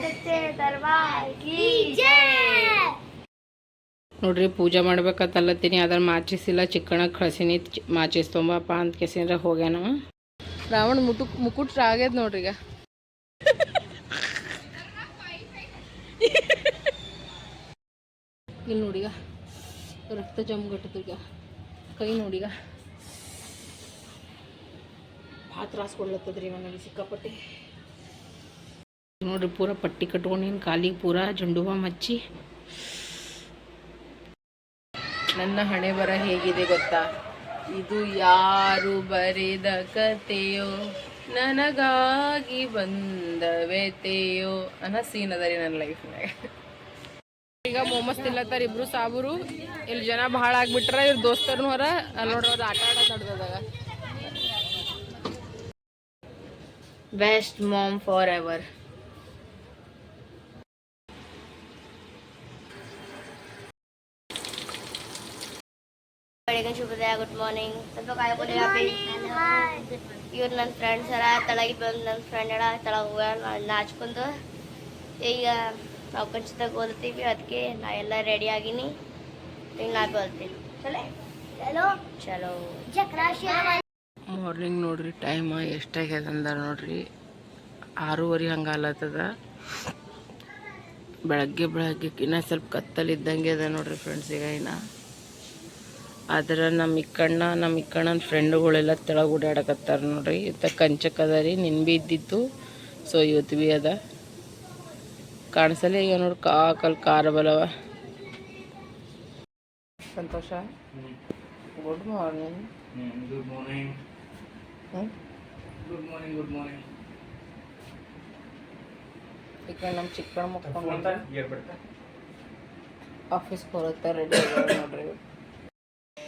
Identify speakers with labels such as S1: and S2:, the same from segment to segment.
S1: ಸಚ್ಚೆ ದರ್ಬಾರ್. ಕಿ
S2: ನೋಡ್ರಿ ಪೂಜೆ ಮಾಡ್ಬೇಕತ್ತಲ್ಲತ್ತೀನಿ ಅದನ್ನ ಮಾಚಿಸಿಲ್ಲ ಚಿಕ್ಕಣ ಕಳ್ಸೀನಿ ಮಾಚಿಸ್ ತುಂಬಪ್ಪ ಅಂತ ಕೆಸಿನ್ರ ಹೋಗ್ಯಾನ ರಾವಣ ಮುಟು ಮುಕುಟ್ ಆಗ್ಯದ ನೋಡ್ರಿ ಈಗ. ಇಲ್ಲಿ ನೋಡಿಗ ರಕ್ತ ಜಮ್ಗಟ್ಟದ ಈಗ. ಕೈ ನೋಡಿಗ ಭಾಳ ತ್ರಾಸ ಕೊಡ್ಲತ್ತದ್ರಿ ನನಗೆ ಸಿಕ್ಕಾಪಟ್ಟೆ. ನೋಡ್ರಿ, ಪೂರ ಪಟ್ಟಿ ಕಟ್ಕೊಂಡಿನ ಕಾಲಿಗೆ ಪೂರ ಜಂಡು ಮಚ್ಚಿ. ನನ್ನ ಹಣೆ ಬರ ಹೇಗಿದೆ ಗೊತ್ತಾ? ಇದು ಯಾರು ಬರೆದ ಕತೆಯೋ? ನನಗಾಗಿ ಬಂದ ವ್ಯತೆಯೋ ಅನ್ನೋ ಸೀನ್ ಅದ ರೀ ನನ್ನ ಲೈಫ್ನಾಗ ಈಗ ಮೋಮಸ್ ತಿನ್ಲತ್ತಾರ ಇಬ್ರು ಸಾಬರು. ಇಲ್ಲಿ ಜನ ಬಹಳ ಆಗ್ಬಿಟ್ರ ಇವ್ರ ದೋಸ್ತರ್ನು ಹೊರ ನೋಡ್ರಿ ಅವ್ರು ಆಟ ಆಡೋದು ನಡ್ದದಾಗ ಬೆಸ್ಟ್ ಮಾಮ್ ಫಾರ್ ಎವರ್
S1: ಬೆಳಗಿನ ಶುಭೋದಯ ಗುಡ್ ಮಾರ್ನಿಂಗ್ ಸ್ವಲ್ಪ ಕಾಯ ಬೋಲಿ ಇವ್ರು ನನ್ನ ಫ್ರೆಂಡ್ಸ್ ಅರ ತಳಗಿ ಬಂದು ನನ್ನ ಫ್ರೆಂಡ್ ಅಡ ತಳಗ ನಾಚ್ಕೊಂಡು. ಈಗ ನಾವು ಕಂಚಿದಾಗ ಓದ್ತೀವಿ ಅದಕ್ಕೆ ನಾ ಎಲ್ಲ ರೆಡಿ ಆಗಿನಿ. ಈಗ ನಾ ಬರ್ತೀನಿ. ಚಲೋ?
S3: ಚಲೋ?
S1: ಚಲೋ.
S2: ಮಾರ್ನಿಂಗ್ ನೋಡ್ರಿ ಟೈಮ್ ಎಷ್ಟಾಗ್ಯದ ಅಂದಾರ ನೋಡ್ರಿ. ಆರೂವರೆ ಹಂಗೆ ಆಲತ್ತದ ಬೆಳಗ್ಗೆ ಬೆಳಗ್ಗೆ ಇನ್ನೂ ಸ್ವಲ್ಪ ಕತ್ತಲಿದ್ದಂಗೆ ಅದ ನೋಡ್ರಿ ಫ್ರೆಂಡ್ಸ್ ಈಗ ಇನ್ನ. ಆದ್ರೆ ನಮ್ಮ ಇಕ್ಕಣ್ಣ ನಮ್ಮ ಇಕ್ಕಣ್ಣನ ಫ್ರೆಂಡುಗಳೆಲ್ಲ ತೆಳಗೆ ಓಡಾಡಕತ್ತಾರ ನೋಡ್ರಿ. ಇತ್ತ ಕಂಚಕ್ ಅದ ರೀ ನಿನ್ ಬಿ ಇದ್ದಿತ್ತು ಸೊ ಇವತ್ತು ಬಿ ಅದ. ಕಾಣಿಸಲ್ಲ ಈಗ ನೋಡ್ರಿ ಕಾಕಲ್ ಕಾರ ಬಲವ ಸಂತೋಷ good
S4: morning good
S2: morning
S4: good morning good morning
S2: ಈಗ ನಮ್ಮ ಚಿಕ್ಕಣ್ಣ
S4: ಮಕ್ಕಳು
S2: ಆಫೀಸ್ಗೆ ರೆಡಿ ನೋಡ್ರಿ.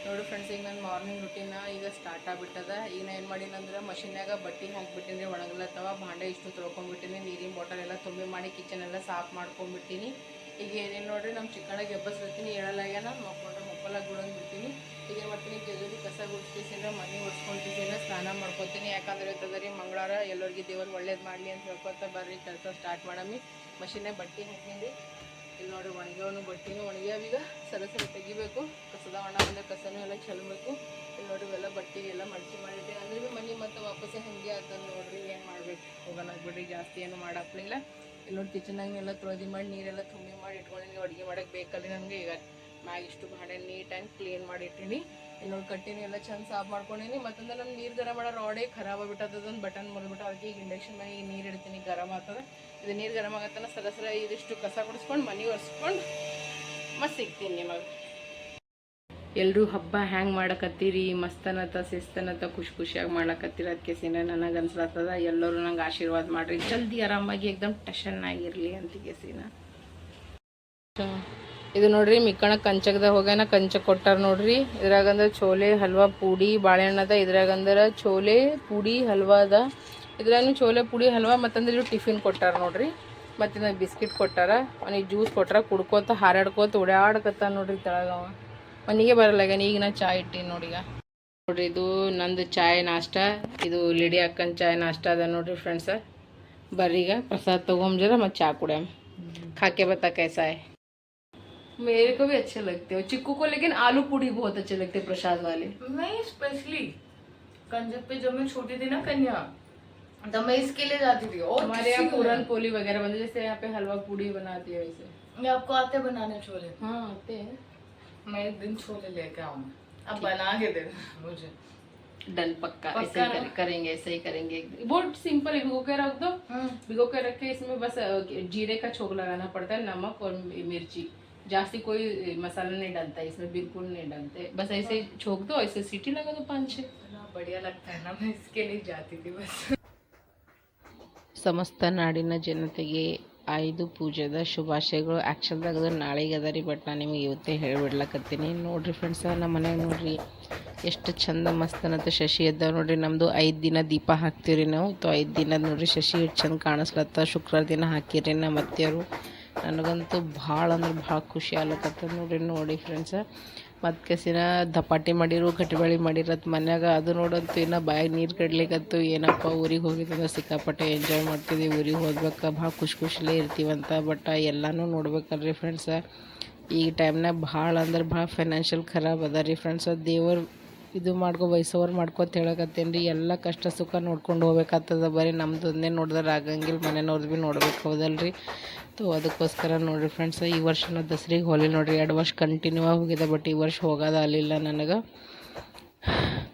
S2: ನೋಡಿ ಫ್ರೆಂಡ್ಸ್ ಈಗ ನನ್ನ ಮಾರ್ನಿಂಗ್ ರುಟೀನ ಈಗ ಸ್ಟಾರ್ಟ್ ಆಗಿಬಿಟ್ಟದ. ಈಗ ನಾ ಏನು ಮಾಡೀನಿ ಅಂದ್ರೆ ಮಷಿನ್ಯಾಗ ಬಟ್ಟೆ ಹಾಕ್ಬಿಟ್ಟಿನಿ, ಒಣಗ್ಲತ್ತವ, ಭಾಂಡೆ ಇಷ್ಟು ತೊಳ್ಕೊಂಡ್ಬಿಟ್ಟಿನಿ, ನೀರಿನ ಬಾಟಲ್ ಎಲ್ಲ ತುಂಬಿ ಮಾಡಿ ಕಿಚನ್ ಎಲ್ಲ ಸಾಫ್ ಮಾಡ್ಕೊಂಡ್ಬಿಟ್ಟಿನಿ. ಈಗ ಏನೇನು ನೋಡ್ರಿ ನಮ್ಮ ಚಿಕ್ಕಣ್ಣಗೆ ಎಬ್ಬಸ್ಬಿಡ್ತೀನಿ ಹೇಳಲಾಗ್ಯಾನ, ಮಕ್ಕೊಂಡ್ರೆ ಮಕ್ಕಳಾಗ ಬಿಡ್ತೀನಿ. ಈಗ ಏನು ಮಾಡ್ತೀನಿ ಜಲ್ದಿ ಕಸ ಗುಡಿಸ್ತೀಸಿಂದ ಮನೆ ಒಡ್ಸ್ಕೊಂತಿಸಿಂದ ಸ್ನಾನ ಮಾಡ್ಕೊತೀನಿ. ಯಾಕಂದ್ರೆ ಇರ್ತದ ರೀ, ಮಂಗಳವಾರ ಎಲ್ಲರಿಗೆ ದೇವರು ಒಳ್ಳೇದು ಮಾಡಲಿ ಅಂತ ಹೇಳ್ಕೊತ ಬರ್ರಿ, ಕೆಲಸ ಸ್ಟಾರ್ಟ್ ಮಾಡಮ್ಮಿ. ಮಷಿನೇ ಬಟ್ಟೆ ಹಾಕಿನಿ ಇಲ್ಲಿ ನೋಡ್ರಿ ಒಣಗ್ಯವನು ಬಟ್ಟೆನೂ ಒಣಗ್ಯಾವೀಗ ಸರ ಸರ ತೆಗಿಬೇಕು. ಕಸದ ಒಣ ಕಸನೂ ಎಲ್ಲ ಚೆಲ್ಬೇಕು. ಇಲ್ಲಿ ನೋಡಿ ಇವೆಲ್ಲ ಬಟ್ಟೆ ಎಲ್ಲ ಮಡಚಿ ಮಾಡಿಟ್ಟೆ ಅಂದ್ರೆ ಭೀ ಮನೆ ಮತ್ತೆ ವಾಪಸ್ ಹಂಗೆ ಆಗ್ತದೆ ನೋಡ್ರಿ ಏನು ಮಾಡ್ಬೇಕು. ಹೋಗೋಣ ಬಿಡ್ರಿ, ಜಾಸ್ತಿ ಏನು ಮಾಡಾಕ್ಲಿಲ್ಲ. ಇಲ್ಲಿ ನೋಡಿ ಕಿಚನಾಗ ಎಲ್ಲ ತೊಳೆದಿ ಮಾಡಿ, ನೀರೆಲ್ಲ ತುಂಬಿ ಮಾಡಿ ಇಟ್ಕೊಂಡಿನಿ. ಅಡುಗೆ ಮಾಡಕ್ಕೆ ಬೇಕಲ್ಲ ನನಗೆ. ಈಗ ಮ್ಯಾಗ ಇಷ್ಟು ಮಾಡಿ ನೀಟ್ ಆ್ಯಂಡ್ ಕ್ಲೀನ್ ಮಾಡಿ ಇಟ್ಟೀನಿ ಇಲ್ಲಿ ನೋಡಿ ಕಟ್ಟಿನಿ, ಎಲ್ಲ ಚಂದ ಸಾಫ್ ಮಾಡ್ಕೊಂಡಿನಿ. ಮತ್ತೊಂದು ನಮ್ಮ ನೀರು ಗರಂ ಮಾಡೋ ರಾಡೇ ಖರಾಬ್ ಒಂದು ಬಟನ್ ಮುರಿದ್ಬಿಟ್ಟು ಅದಕ್ಕೆ ಈಗ ಇಂಡಕ್ಷನ್ ಮನೆ ನೀರು ಇಡ್ತೀನಿ ಗರಮ್ ಆಗ್ತದೆ. ಇದು ನೀರು ಗರಮ್ ಆಗತ್ತನ ಸಲ ಇದಿಷ್ಟು ಕಸ ಕುಡಿಸ್ಕೊಂಡು ಮನೆ ಒರೆಸ್ಕೊಂಡು ಮತ್ತೆ ಸಿಗ್ತೀನಿ ನಿಮಗೆ. ಎಲ್ಲರೂ ಹಬ್ಬ ಹ್ಯಾಂಗೆ ಮಾಡಕತ್ತೀರಿ? ಮಸ್ತನತ ಶಿಸ್ತನತ ಖುಷಿ ಖುಷಿಯಾಗಿ ಮಾಡಕತ್ತೀರಿ ಅದಕ್ಕೆ ಸೇನೆ ನನಗೆ ಅನ್ಸ್ಲತ್ತದ. ಎಲ್ಲರೂ ನಂಗೆ ಆಶೀರ್ವಾದ ಮಾಡಿರಿ. ಜಲ್ದಿ ಆರಾಮಾಗಿ ಎಕ್ದಮ್ ಟಶನ್ ಆಗಿರಲಿ ಅಂತಿಗೆ ಸೀನ. ಇದು ನೋಡ್ರಿ, ಮಿಕ್ಕಣ ಕಂಚಕದಾಗ ಹೋಗ್ಯಾನ. ಕಂಚ ಕೊಟ್ಟಾರ ನೋಡ್ರಿ. ಇದ್ರಾಗಂದ್ರೆ ಚೋಲೆ ಹಲ್ವಾ ಪುಡಿ ಬಾಳೆಹಣ್ಣು ಅದ ಇದ್ರಾಗಂದ್ರೆ ಚೋಲೆ ಪುಡಿ ಹಲ್ವಾ ಅದ ಇದ್ರಾಗ ಚೋಲೆ ಪುಡಿ ಹಲ್ವಾ ಮತ್ತಂದ್ರೆ ಇದು ಟಿಫಿನ್ ಕೊಟ್ಟಾರ ನೋಡ್ರಿ. ಮತ್ತು ಬಿಸ್ಕಿಟ್ ಕೊಟ್ಟಾರ. ಅವನಿಗೆ ಜ್ಯೂಸ್ ಕೊಟ್ಟಾರ ಕುಡ್ಕೋತ ಹಾರಾಡ್ಕೋತ ಓಡಾಡ್ಕತ್ತ ನೋಡ್ರಿ ತೆಳಗವ ಮನೆಗೆ ಬರಲ್ಲಾಗ್ಯಾನ ಈಗ ನಾ ಚಾ ಇಟ್ಟೀನಿ ನೋಡೀಗ ನೋಡ್ರಿ ಇದು ನಂದು ಚಾಯ್ ನಾಷ್ಟ ಇದು ಲಿಡಿ ಅಕ್ಕನ ಚಾಯ್ ನಾಷ್ಟ ಅದ ನೋಡ್ರಿ ಫ್ರೆಂಡ್ಸ ಬರ್ರೀಗ ಪ್ರಸಾದ ತೊಗೊಂಬಜರ ಮತ್ತು ಚಾ ಕುಡ್ಯಾಮ खाके बता कैसा है मेरे को भी अच्छे लगते हो चिक्कू को लेकिन आलू पूड़ी बहुत अच्छे लगते हैं प्रसाद वाले
S5: मैं स्पेशली कंजक पे जब मैं छोटी थी ना कन्या तब मैं इसके लिए जाती थी और
S2: हमारे यहाँ
S5: किसी को
S2: पूरन पोली वगैरह बनते जैसे यहाँ पे हलवा पूड़ी बनाती है वैसे
S5: नहीं। मैं आपको आते बनाने छोले
S2: हाँ आते हैं
S5: मैं एक दिन छोले लेके आऊँगी। अब बना के दे मुझे।
S2: डन पक्का ऐसे ही कर, करेंगे ऐसे ही करेंगे। बहुत सिंपल है भिगो के रख दो। हाँ। भिगो के रख के इसमें बस जीरे का छोक लगाना पड़ता है नमक और मिर्ची। जास्ती कोई मसाला नहीं डालता इसमें बिल्कुल नहीं डालते। बस ऐसे हाँ। छोक दो ऐसे सीटी लगा दो पाँच छः।
S5: बढ़िया लगता है ना मैं इसके लिए जाती थी बस।
S2: समस्त नाडिन जनते ಆಯುಧ ಪೂಜೆದ ಶುಭಾಶಯಗಳು. ಆ್ಯಕ್ಚುಲ್ದಾಗ ಅದು ನಾಳೆಗೆ ಅದ ರೀ ಬಟ್ ನಾನು ನಿಮಗೆ ಇವತ್ತೇ ಹೇಳಿಬಿಡ್ಲಕತ್ತೀನಿ. ನೋಡಿರಿ ಫ್ರೆಂಡ್ಸ ನಮ್ಮ ಮನ್ಯಾಗ ನೋಡಿರಿ, ಎಷ್ಟು ಚಂದ ಮಸ್ತ್ ಶಶಿ ಇದ್ದಾವೆ ನೋಡಿರಿ. ನಮ್ಮದು ಐದು ದಿನ ದೀಪ ಹಾಕ್ತೀವಿ ನಾವು. ತೊ ಐದು ದಿನ ನೋಡಿರಿ ಶಶಿ ಎಷ್ಟು ಚಂದ ಕಾಣಿಸ್ಲತ್ತ. ಶುಕ್ರವಾರ ದಿನ ಹಾಕಿರಿ ನಮ್ಮ ಅತ್ತೆಯವರು. ನನಗಂತೂ ಭಾಳ ಅಂದ್ರೆ ಭಾಳ ಖುಷಿ ಆಗ್ಲಕತ್ತ ನೋಡಿರಿ. ನೋಡಿ ಫ್ರೆಂಡ್ಸ ಮತ್ತು ಕೆಸಿನ ದಪಾಟಿ ಮಾಡಿರು ಕಟ್ಟಿಬಳಿ ಮಾಡಿರತ್ ಮನ್ಯಾಗ ಅದು ನೋಡಂತೂ ಇನ್ನು ಬಾಯಾಗ ನೀರು ಕಡ್ಲಿಕ್ಕಂತೂ ಏನಪ್ಪ ಊರಿಗೆ ಹೋಗಿದ್ದಂದ್ರೆ ಸಿಕ್ಕಾಪಟ್ಟೆ ಎಂಜಾಯ್ ಮಾಡ್ತಿದ್ವಿ, ಊರಿಗೆ ಹೋಗ್ಬೇಕು ಭಾಳ ಖುಷಿ ಖುಷಿಲೇ ಇರ್ತೀವಂತ ಬಟ್ ಎಲ್ಲನೂ ನೋಡ್ಬೇಕಲ್ರಿ ಫ್ರೆಂಡ್ಸ ಈ ಟೈಮ್ನಾಗ ಭಾಳ ಅಂದ್ರೆ ಭಾಳ ಫೈನಾನ್ಷಿಯಲ್ ಖರಾಬ್ ಅದ ರೀ ಫ್ರೆಂಡ್ಸ್ ದೇವರು ಇದು ಮಾಡ್ಕೊ, ವಯಸ್ಸವ್ರು ಮಾಡ್ಕೊತ ಹೇಳಕತ್ತೇನೆ ರೀ. ಎಲ್ಲ ಕಷ್ಟ ಸುಖ ನೋಡ್ಕೊಂಡು ಹೋಗ್ಬೇಕಾಗ್ತದ ಬರೀ ನಮ್ಮದೊಂದೇ ನೋಡಿದ್ರೆ ಆಗಂಗಿಲ್ಲ ಮನೆಯವ್ರದ್ದು ಭೀ ನೋಡ್ಬೇಕು ಹೌದಲ್ಲ ರೀ. ತೋ, ಅದಕ್ಕೋಸ್ಕರ ನೋಡಿರಿ ಫ್ರೆಂಡ್ಸ್ ಈ ವರ್ಷ ನಾವು ದಸರಿಗೆ ಹೋಗಲಿ ನೋಡಿರಿ. ಎರಡು ವರ್ಷ ಕಂಟಿನ್ಯೂ ಆಗಿ ಹೋಗಿದೆ ಬಟ್ ಈ ವರ್ಷ ಹೋಗೋದಾಗಲಿಲ್ಲ ನನಗೆ.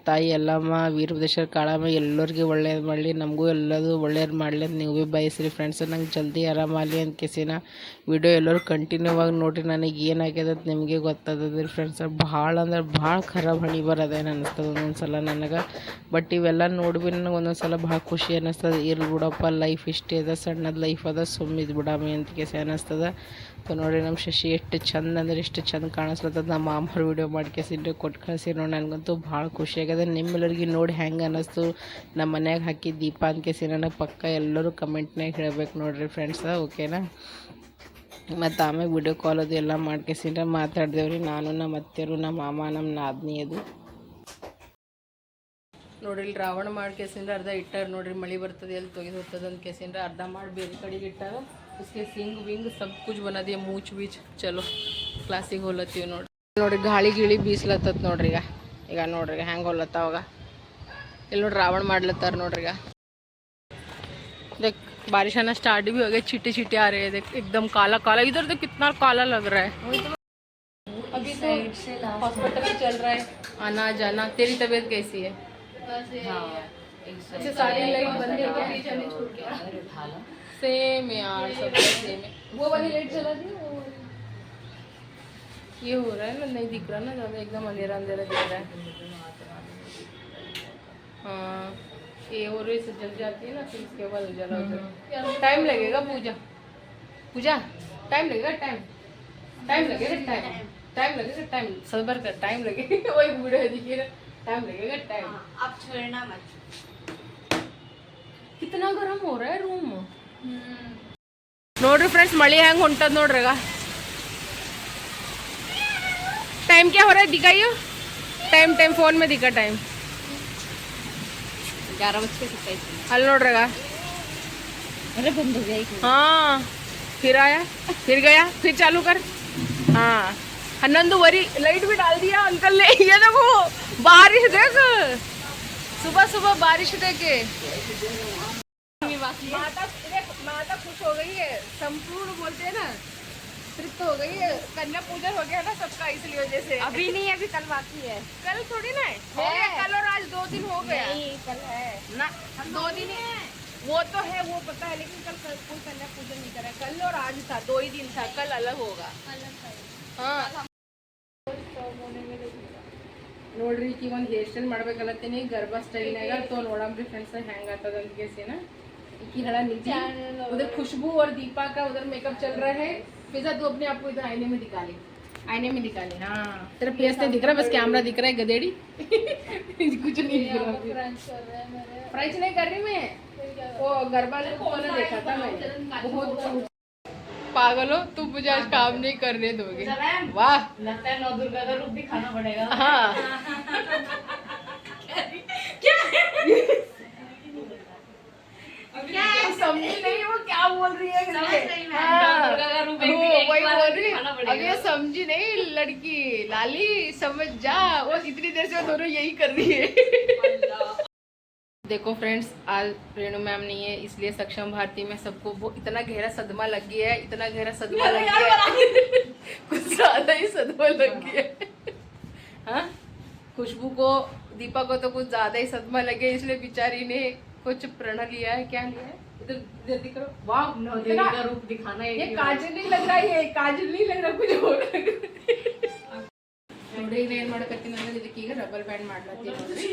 S2: ತಾಯಿ ಎಲ್ಲಮ್ಮ ವೀರಭದ್ರೇಶ್ವರ ಕಾಳಮ್ಮ, ಎಲ್ಲರಿಗೆ ಒಳ್ಳೇದು ಮಾಡಲಿ, ನಮಗೂ ಎಲ್ಲದು ಒಳ್ಳೇದು ಮಾಡಲಿ ಅಂತ ನೀವು ಭೀ ಬಯಸ್ರಿ ಫ್ರೆಂಡ್ಸ್ ನಂಗೆ ಜಲ್ದಿ ಆರಾಮಾಗಲಿ ಅಂತ ಕೇಸಿನ ವಿಡಿಯೋ ಎಲ್ಲರೂ ಕಂಟಿನ್ಯೂ ಆಗಿ ನೋಡಿರಿ. ನನಗೆ ಏನಾಗ್ಯದ ನಿಮಗೆ ಗೊತ್ತಾದದ್ರಿ ಫ್ರೆಂಡ್ಸ್ ಭಾಳ ಅಂದ್ರೆ ಭಾಳ ಖರಾಬ್ ಹಣಿ ಬರೋದೇನು ಅನ್ನಿಸ್ತದೆ ಒಂದೊಂದು ಸಲ ನನಗೆ. ಬಟ್ ಇವೆಲ್ಲ ನೋಡ್ಬಿ ನನಗೆ ಒಂದೊಂದು ಸಲ ಭಾಳ ಖುಷಿ ಅನ್ನಿಸ್ತದೆ ಇರ್ಲಿ ಬಿಡಪ್ಪ ಲೈಫ್ ಇಷ್ಟೇ ಅದ, ಸಣ್ಣದ ಲೈಫ್ ಅದ ಸುಮ್ಮಿದ್ ಬಿಡಾಮಿ ಅಂತ ಕೇಸಿ ಅನ್ನಿಸ್ತದ ಸೊ ನೋಡಿ, ನಮ್ಮ ಶಶಿ ಎಷ್ಟು ಚಂದ ಅಂದ್ರೆ ಎಷ್ಟು ಚಂದ ಕಾಣಿಸ್ಲತ್ತದ. ನಮ್ಮ ಮಾಮರು ವಿಡಿಯೋ ಮಾಡ್ಕೇಸಿದ್ರೆ ಕೊಟ್ಟು ಕಳ್ಸಿ ನೋಡಿ, ನನಗಂತೂ ಭಾಳ ಖುಷಿ ಆಗ್ಯದ ನಿಮ್ಮೆಲ್ಲರಿಗೆ ನೋಡಿ ಹೆಂಗೆ ಅನ್ನಿಸ್ತು. ನಮ್ಮ ಮನ್ಯಾಗ ಹಾಕಿ ದೀಪ ಅನ್ಕೇಸಿ ನನಗೆ ಪಕ್ಕ ಎಲ್ಲರೂ ಕಮೆಂಟ್ನಾಗ ಹೇಳಬೇಕು ನೋಡ್ರಿ ಫ್ರೆಂಡ್ಸ ಓಕೆನಾ ಮತ್ತು ಆಮೇಲೆ ವಿಡಿಯೋ ಕಾಲ್ ಅದು ಎಲ್ಲ ಮಾಡ್ಕೇಸಿಂದ್ರೆ, ಮಾತಾಡ್ದೇವ್ರಿ. ನಾನು, ನಮ್ಮ ಅತ್ತೆಯರು ನಮ್ಮ ಮಾಮ, ನಮ್ಮ ನಾದ್ನಿ ಅದು. ನೋಡ್ರಿ ಇಲ್ಲಿ ರಾವಣ ಮಾಡಿ ಅರ್ಧ ಇಟ್ಟಾರ ನೋಡ್ರಿ, ಮಳೆ ಬರ್ತದೆ ಎಲ್ಲಿ ತೊಗೆದು ಹೋಗ್ತದೆ ಅಂತ ಅರ್ಧ ಮಾಡಿ ಬೇರೆ ಕಡೆಗೆ ಇಟ್ಟಾರ. उसके ಸಿಂಗ್ ವಿಂಗ್ ಸಬ್ ಕುಜ್ ಬನ್ನದಿ ಮೂಚ್ ಬೀಚ್ ಚಲೋ ಕ್ಲಾಸಿಗೆ ಹೋಲತ್ತೀವಿ ನೋಡ್ರಿ ನೋಡ್ರಿ ಗಾಳಿ ಗಿಳಿ ಬೀಸ್ಲತ್ತದ ನೋಡ್ರಿ ಈಗ ಈಗ ನೋಡ್ರಿ ಹೆಂಗೆ ಹೋಲತ್ತಾವಾಗ ಇಲ್ಲಿ ನೋಡ್ರಿ ರಾವಣ ಮಾಡ್ಲತ್ತಾರ ನೋಡ್ರಿ ಈಗ देख बारिश आना स्टार्ट भी हो गया छिटे छिटे आ रहे हैं देख एकदम काला काला इधर तो कितना काला लग रहा है अभी तो हॉस्पिटल में चल रहा है आना जाना तेरी तबीयत कैसी है बस हाँ सारी लाइट बंद है सेम यार सब सेम है। वो वाली लाइट जला दी वो ये हो रहा है ना नहीं दिख रहा ना ज़्यादा एकदम अंधेरा अंधेरा दिख रहा है। हाँ ये और से जल जाती है ना फिर इसके बाद उजाला हो जाता टाइम लगेगा पूजा। पूजा टाइम लगेगा टाइम टाइम लगेगा टाइम टाइम लगेगा टाइम सबर का टाइम लगेगा। वही बूढ़े दिखेगा। टाइम लगेगा टाइम
S1: अब छोड़ना मत।
S2: कितना गरम हो रहा है रूम ನೋಡ್ರಿ ಫ್ರೆಂಡ್ಸ್ ಮಳೆ ಹೆಂಗ್ ಹೊಂಟದ ನೋಡ್ರಿ ಈಗ टाइम क्या हो रहा है दिखाइयो टाइम टाइम फोन में दिखा टाइम
S1: ग्यारह बज के सत्ताईस
S2: ಅಲ್ಲಿ ನೋಡ್ರಿ ಈಗ
S1: अरे बंद हो गया
S2: हाँ फिर आया फिर गया फिर चालू कर हाँ हन्नंदुवरी लाइट भी डाल दिया अंकल ने ये देखो बारिश देख सुबह सुबह बारिश देखे माता देख माता खुश हो गई है संपूर्ण बोलते हैं ना तृप्त हो गई है कन्या पूजन हो गया ना सबका इसलिए वजह से
S1: अभी नहीं अभी कल बाकी है
S2: कल थोड़ी ना है हो गया कल और आज दो दिन हो गया
S1: कल है
S2: ना दो दिन वो तो है वो पता है लेकिन कल कल कोई कन्या पूजन नहीं करा कल और आज था दो ही दिन था कल अलग होगा हाँ ನೋಡ್ರಿ ಈಗ ಒಂದು ಹೇರ್ ಸ್ಟೈಲ್ ಮಾಡ್ಬೇಕಲ್ಲತ್ತೀನಿ ಗರ್ಭ ಸ್ಟೈಲ್ನಾಗ ತೋ ನೋಡಮ್ರಿ ಫ್ರೆಂಡ್ಸ್ ಹೆಂಗ್ ಆಗ್ತದ ಅಂತ ಕೇಸಿನ उधर खुशबू और दीपा का उधर मेकअप चल रहा है। फिजा तू अपने आप को इधर आईने में दिखा ले आईने में दिखा ले हाँ। तेरा फेस नहीं दिख रहा बस कैमरा दिख रहा है गदेड़ी कुछ नहीं दिख रहा। फ्रेंच नहीं कर रही मैं? वो गरबा वाला देखा था मैं बहुत पागल हो तुम मुझे आज काम नहीं करने दोगे। वाह।
S5: लगता है नौ दुर्गा का रूप दिखाना पड़ेगा।
S2: हाँ। समझी नहीं वो क्या बोल रही है करके। हाँ,
S5: दुर्गा का रूप
S2: वो
S5: एक- एक
S2: वही
S5: बार
S2: बोल
S5: में
S2: रही
S5: दिखाना
S2: अब
S5: पड़ेगा।
S2: ये समझी नहीं लड़की। लाली समझ जा। वो इतनी देर से वो दोनों यही कर रही है। देखो फ्रेंड्स आज रेणु मैम नहीं है इसलिए सक्षम भारती में सबको वो इतना गहरा सदमा लग गया है इतना गहरा सदमा लग गया है। कुछ ज़्यादा ही सदमा लग गया है। हाँ? खुशबू को दीपा को तो कुछ ज़्यादा ही सदमा लग इसलिए बेचारी ने कुछ प्रण लिया है क्या लिया है? इधर इधर दिख रहा वाह
S5: नौ देवी
S2: इतना-
S5: का रूप दिखाना है
S2: ये काजल नहीं लग रहा है काजल नहीं लग रहा कुछ और लग रहा है ನೋಡಿ ಈಗ ಏನ್ ಮಾಡಕತ್ತೀನಿ ಅಂದ್ರೆ ಇದಕ್ಕೆ ಈಗ ರಬ್ಬರ್ ಬ್ಯಾಂಡ್ ಮಾಡ್ಲತ್ತೀನಿ ನೋಡ್ರಿ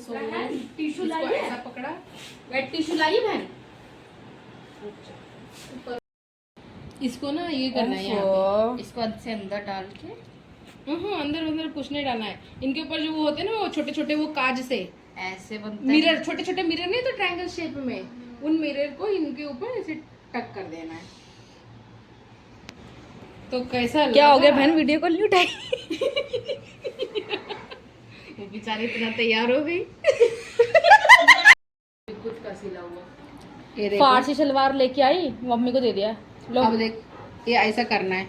S2: So,
S1: टिश्यू
S2: इसको ऐसा पकड़ा
S1: वेट टिश्यू लाई बहन
S2: इसको ना ये करना है यहाँ पे
S1: इसको अंदर से अंदर डाल के
S2: हम्म, अंदर अंदर कुछ नहीं डालना है इनके ऊपर जो वो होते हैं ना वो छोटे छोटे वो काज से
S1: ऐसे बनता है।
S2: मिरर छोटे छोटे मिरर नहीं तो ट्रायंगल शेप में। उन मिरर को इनके ऊपर ऐसे टक कर देना है। तो कैसा
S5: क्या हो गया बहन? वीडियो कॉल नहीं उठाई? वो बेचारी इतना तैयार हो गई।
S2: खुद का सिला हुआ। ये
S5: फारसी शलवार लेके आई मम्मी को दे दिया। लो।
S2: अब देख ये ऐसा करना है।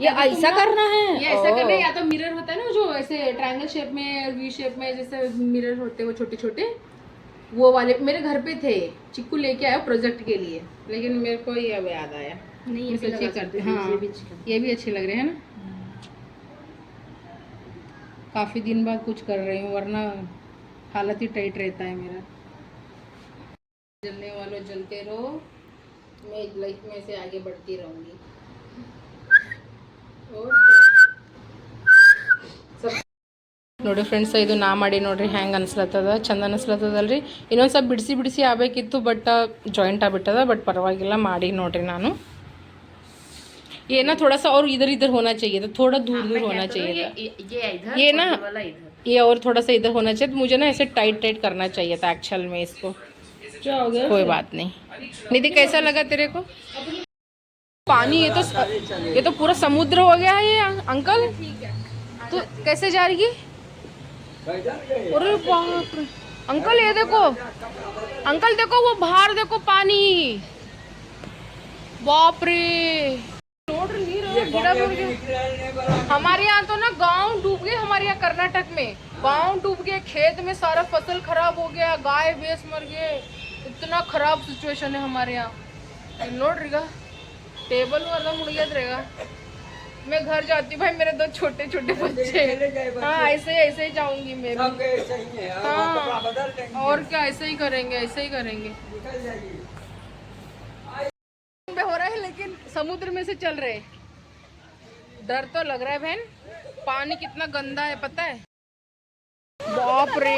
S5: ये ऐसा करना है?
S2: ये ऐसा करना है या तो मिरर होता है ना जो ऐसे ट्रायंगल शेप में वी शेप में जैसे मिरर होते हैं वो छोटे छोटे वो वाले। मेरे घर पे थे चिक्कू लेके आया प्रोजेक्ट के लिए लेकिन मेरे को ये अब याद आया।
S5: नहीं
S2: ये सोचिए करते हाँ ये भी अच्छे। लग रहे हैं ना? काफ़ी दिन बाद कुछ कर रही हूँ वरना हालत ही टाइट रहता है मेरा। जलने वालों जलते रहो। मैं लाइफ में से आगे बढ़ती रहूँगी। ನೋಡಿ ಫ್ರೆಂಡ್ಸ್ ಇದು ನಾ ಮಾಡಿ ನೋಡ್ರಿ ಹೆಂಗೆ ಅನ್ಸ್ಲತ್ತದ ಚಂದ ಅನ್ಸ್ಲತ್ತದಲ್ರಿ ಇನ್ನೊಂದು ಸ್ವಲ್ಪ ಬಿಡಿಸಿ ಬಿಡಿಸಿ ಆಗಬೇಕಿತ್ತು ಬಟ್ ಜಾಯಿಂಟ್ ಆಗ್ಬಿಟ್ಟದ ಬಟ್ ಪರವಾಗಿಲ್ಲ ಮಾಡಿ ನೋಡ್ರಿ ನಾನು ये ना थोड़ा सा और इधर इधर होना चाहिए था थोड़ा दूर दूर होना चाहिए था
S5: ये इधर
S2: ये ना
S5: वाला इधर
S2: ये और थोड़ा सा इधर होना चाहिए तो मुझे ना ऐसे टाइट टाइट करना चाहिए था एक्चुअल में इसको
S5: क्या हो गया
S2: कोई बात नहीं निधि कैसा लगा तेरे को पानी ये तो ये तो पूरा समुद्र हो गया है ये अंकल। तो कैसे जा रही अरे बाप अंकल ये देखो। अंकल देखो वो बाहर देखो पानी। बाप रे। हमारे यहाँ तो ना गाँव डूब गए हमारे यहाँ कर्नाटक में। गाँव डूब गए खेत में सारा फ़सल खराब हो गया गाय भैंस मर गए। इतना खराब सिचुएशन है हमारे यहाँ। नोट रिगा। टेबल वाला मुड़ गया रहेगा। मैं घर जाती भाई मेरे दो छोटे छोटे बच्चे। हाँ ऐसे ऐसे ही जाऊँगी मैं हाँ, हाँ। और क्या ऐसे ही करेंगे ऐसे ही करेंगे। हो रहा है लेकिन समुद्र में से चल रहे। डर तो लग रहा है बहन। पानी कितना गंदा है पता है? बाप रे।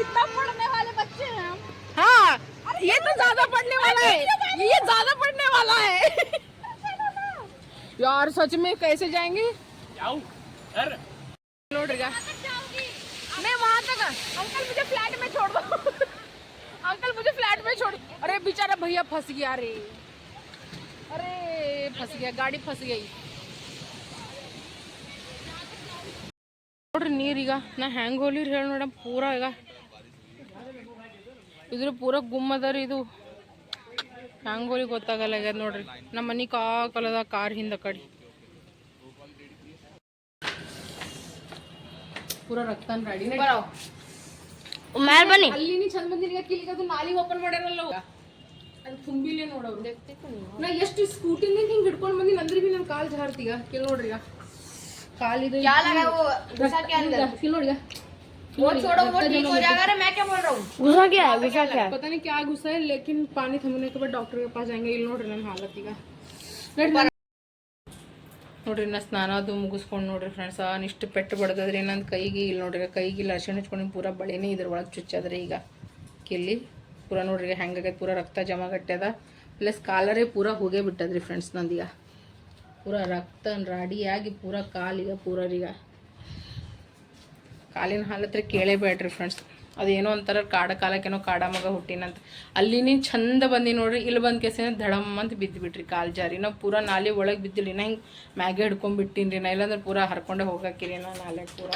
S3: इतना पढ़ने वाले बच्चे हैं हम।
S2: हाँ। ये तो ज्यादा पढ़ने वाला है ये ज्यादा पढ़ने वाला है यार सच में कैसे जाएंगे ನೋಡ್ರಿಗ मैं वहां तक अंकल मुझे फ्लैट में छोड़ दो अंकल मुझे फ्लैट में छोड़ अरे बेचारा भैया फंस गया रे अरे फंस गया गाड़ी फंस गई ನೋಡ್ರಿ ನೀರೀಗ ನಾ ಹೆಂಗ್ ಹೋಲಿರಿ ಹೇಳಿ ಮೇಡಮ್ ಪೂರ ಈಗ ಇದ್ರ ಪೂರ ಗುಮ್ ಅದ ರೀ ಇದು. ಹ್ಯಾಂಗೋರಿಗೆ ಗೊತ್ತಾಗಲ್ಲ ಆಗ್ಯದ ನೋಡ್ರಿ. ನಮ್ಮ ಮನೆ ಕಾಕಲದ ಕಾರ್ ಹಿಂದ ಕಡೆ. ಪೂರ ರಕ್ತನ ರೆಡಿ
S1: ಬರಾವ್
S2: ಮೇಲೆ ಬನ್ನಿ. ಅಲ್ಲಿನಿ ಚಂದ ಬಂದಿಲ್ಲ ಕಿಲಿಗೆ ಅದು ನಾಲಿ ಓಪನ್ ಮಾಡ್ಯಾರಲ್ಲ ಅದು ತುಂಬಿಲೇ ನೋಡವ್ರು ನಾ ಎಷ್ಟು ಸ್ಕೂಟಿನಿಂದ ಹಿಂಗೆ ಹಿಡ್ಕೊಂಡು ಬಂದಿನಿ ಅಂದ್ರೆ ಬಿ ನನ್ನ ಕಾಲು ಜಾರ್ತೀಗ ಕಿಲ್ ನೋಡ್ರಿ ಈಗ. ಕಾಲಿದು
S1: ನೋಡಿ ಈಗ. वो गुस्सा के अंदर
S2: ಕೇಳಿ ನೋಡಿ
S1: वो छोड़ो वो ठीक हो जाएगा रे मैं क्या बोल रहा हूँ गुस्सा क्या है गुस्सा क्या
S2: पता नहीं क्या गुस्सा है लेकिन पानी थमने के बाद डॉक्टर के पास जाएंगे ಇಲ್ಲಿ ನೋಡ್ರಿ ನನ್ನ ಹಾಲತ್ ಈಗ ನೋಡ್ರಿ ನಾ ಸ್ನಾನ ಅದು ಮುಗಿಸ್ಕೊಂಡು ನೋಡ್ರಿ ಫ್ರೆಂಡ್ಸ್ ಇಷ್ಟು ಪೆಟ್ಟು ಬಡ್ದದ್ರಿ ನನ್ನ ಕೈಗೆ ಇಲ್ಲಿ ನೋಡ್ರಿ ಕೈಗೆ ಇಲ್ಲಿ ಅರ್ಶಿಣ ಹಚ್ಕೊಂಡು ಪೂರ ಬಳೆನೇ ಇದ್ರ ಒಳಗೆ ಚುಚ್ಚದ್ರಿ ಈಗ ಕಿಲ್ಲಿ ಪೂರ ನೋಡ್ರಿ ಹೆಂಗಾಗೈತೆ ಪೂರ ರಕ್ತ ಜಮಾ ಗಟ್ಟ್ಯದ ಪ್ಲಸ್ ಕಾಲರೇ ಪೂರ ಹೋಗೇ ಬಿಟ್ಟದ್ರಿ ಫ್ರೆಂಡ್ಸ್ ನಂದೀಗ ಪೂರ ರಕ್ತ ರಾಡಿಯಾಗಿ ಪೂರ ಕಾಲಿಗ ಪೂರರೀಗ ಕಾಲಿನ ಹಾಲತ್ರ ಕೇಳೇಬೇಡ್ರಿ ಫ್ರೆಂಡ್ಸ್ ಅದೇನೋ ಅಂತಾರ ಕಾಡ ಕಾಲಕ್ಕೇನೋ ಕಾಡ ಮಗ ಹುಟ್ಟಿನಂತ. ಅಲ್ಲಿ ನೀನು ಚಂದ ಬಂದಿ ನೋಡ್ರಿ, ಇಲ್ಲಿ ಬಂದ ಕೇಸಿನ ದಡಮ್ ಅಂತ ಬಿದ್ದು ಬಿಟ್ರಿ ಕಾಲು ಜಾರಿ. ನಾವು ಪೂರ ನಾಲೆ ಒಳಗೆ ಬಿದ್ದಿಲ್ಲ ನಾ ಹಿಂಗೆ ಮ್ಯಾಗೆ ಹಿಡ್ಕೊಂಡ್ಬಿಟ್ಟಿನಿ ರೀ ನಾ. ಇಲ್ಲಾಂದ್ರೆ ಪೂರಾ ಹರ್ಕೊಂಡೆ ಹೋಗಾಕಿರಿ ನಾ ನಾಲೆ ಪೂರ.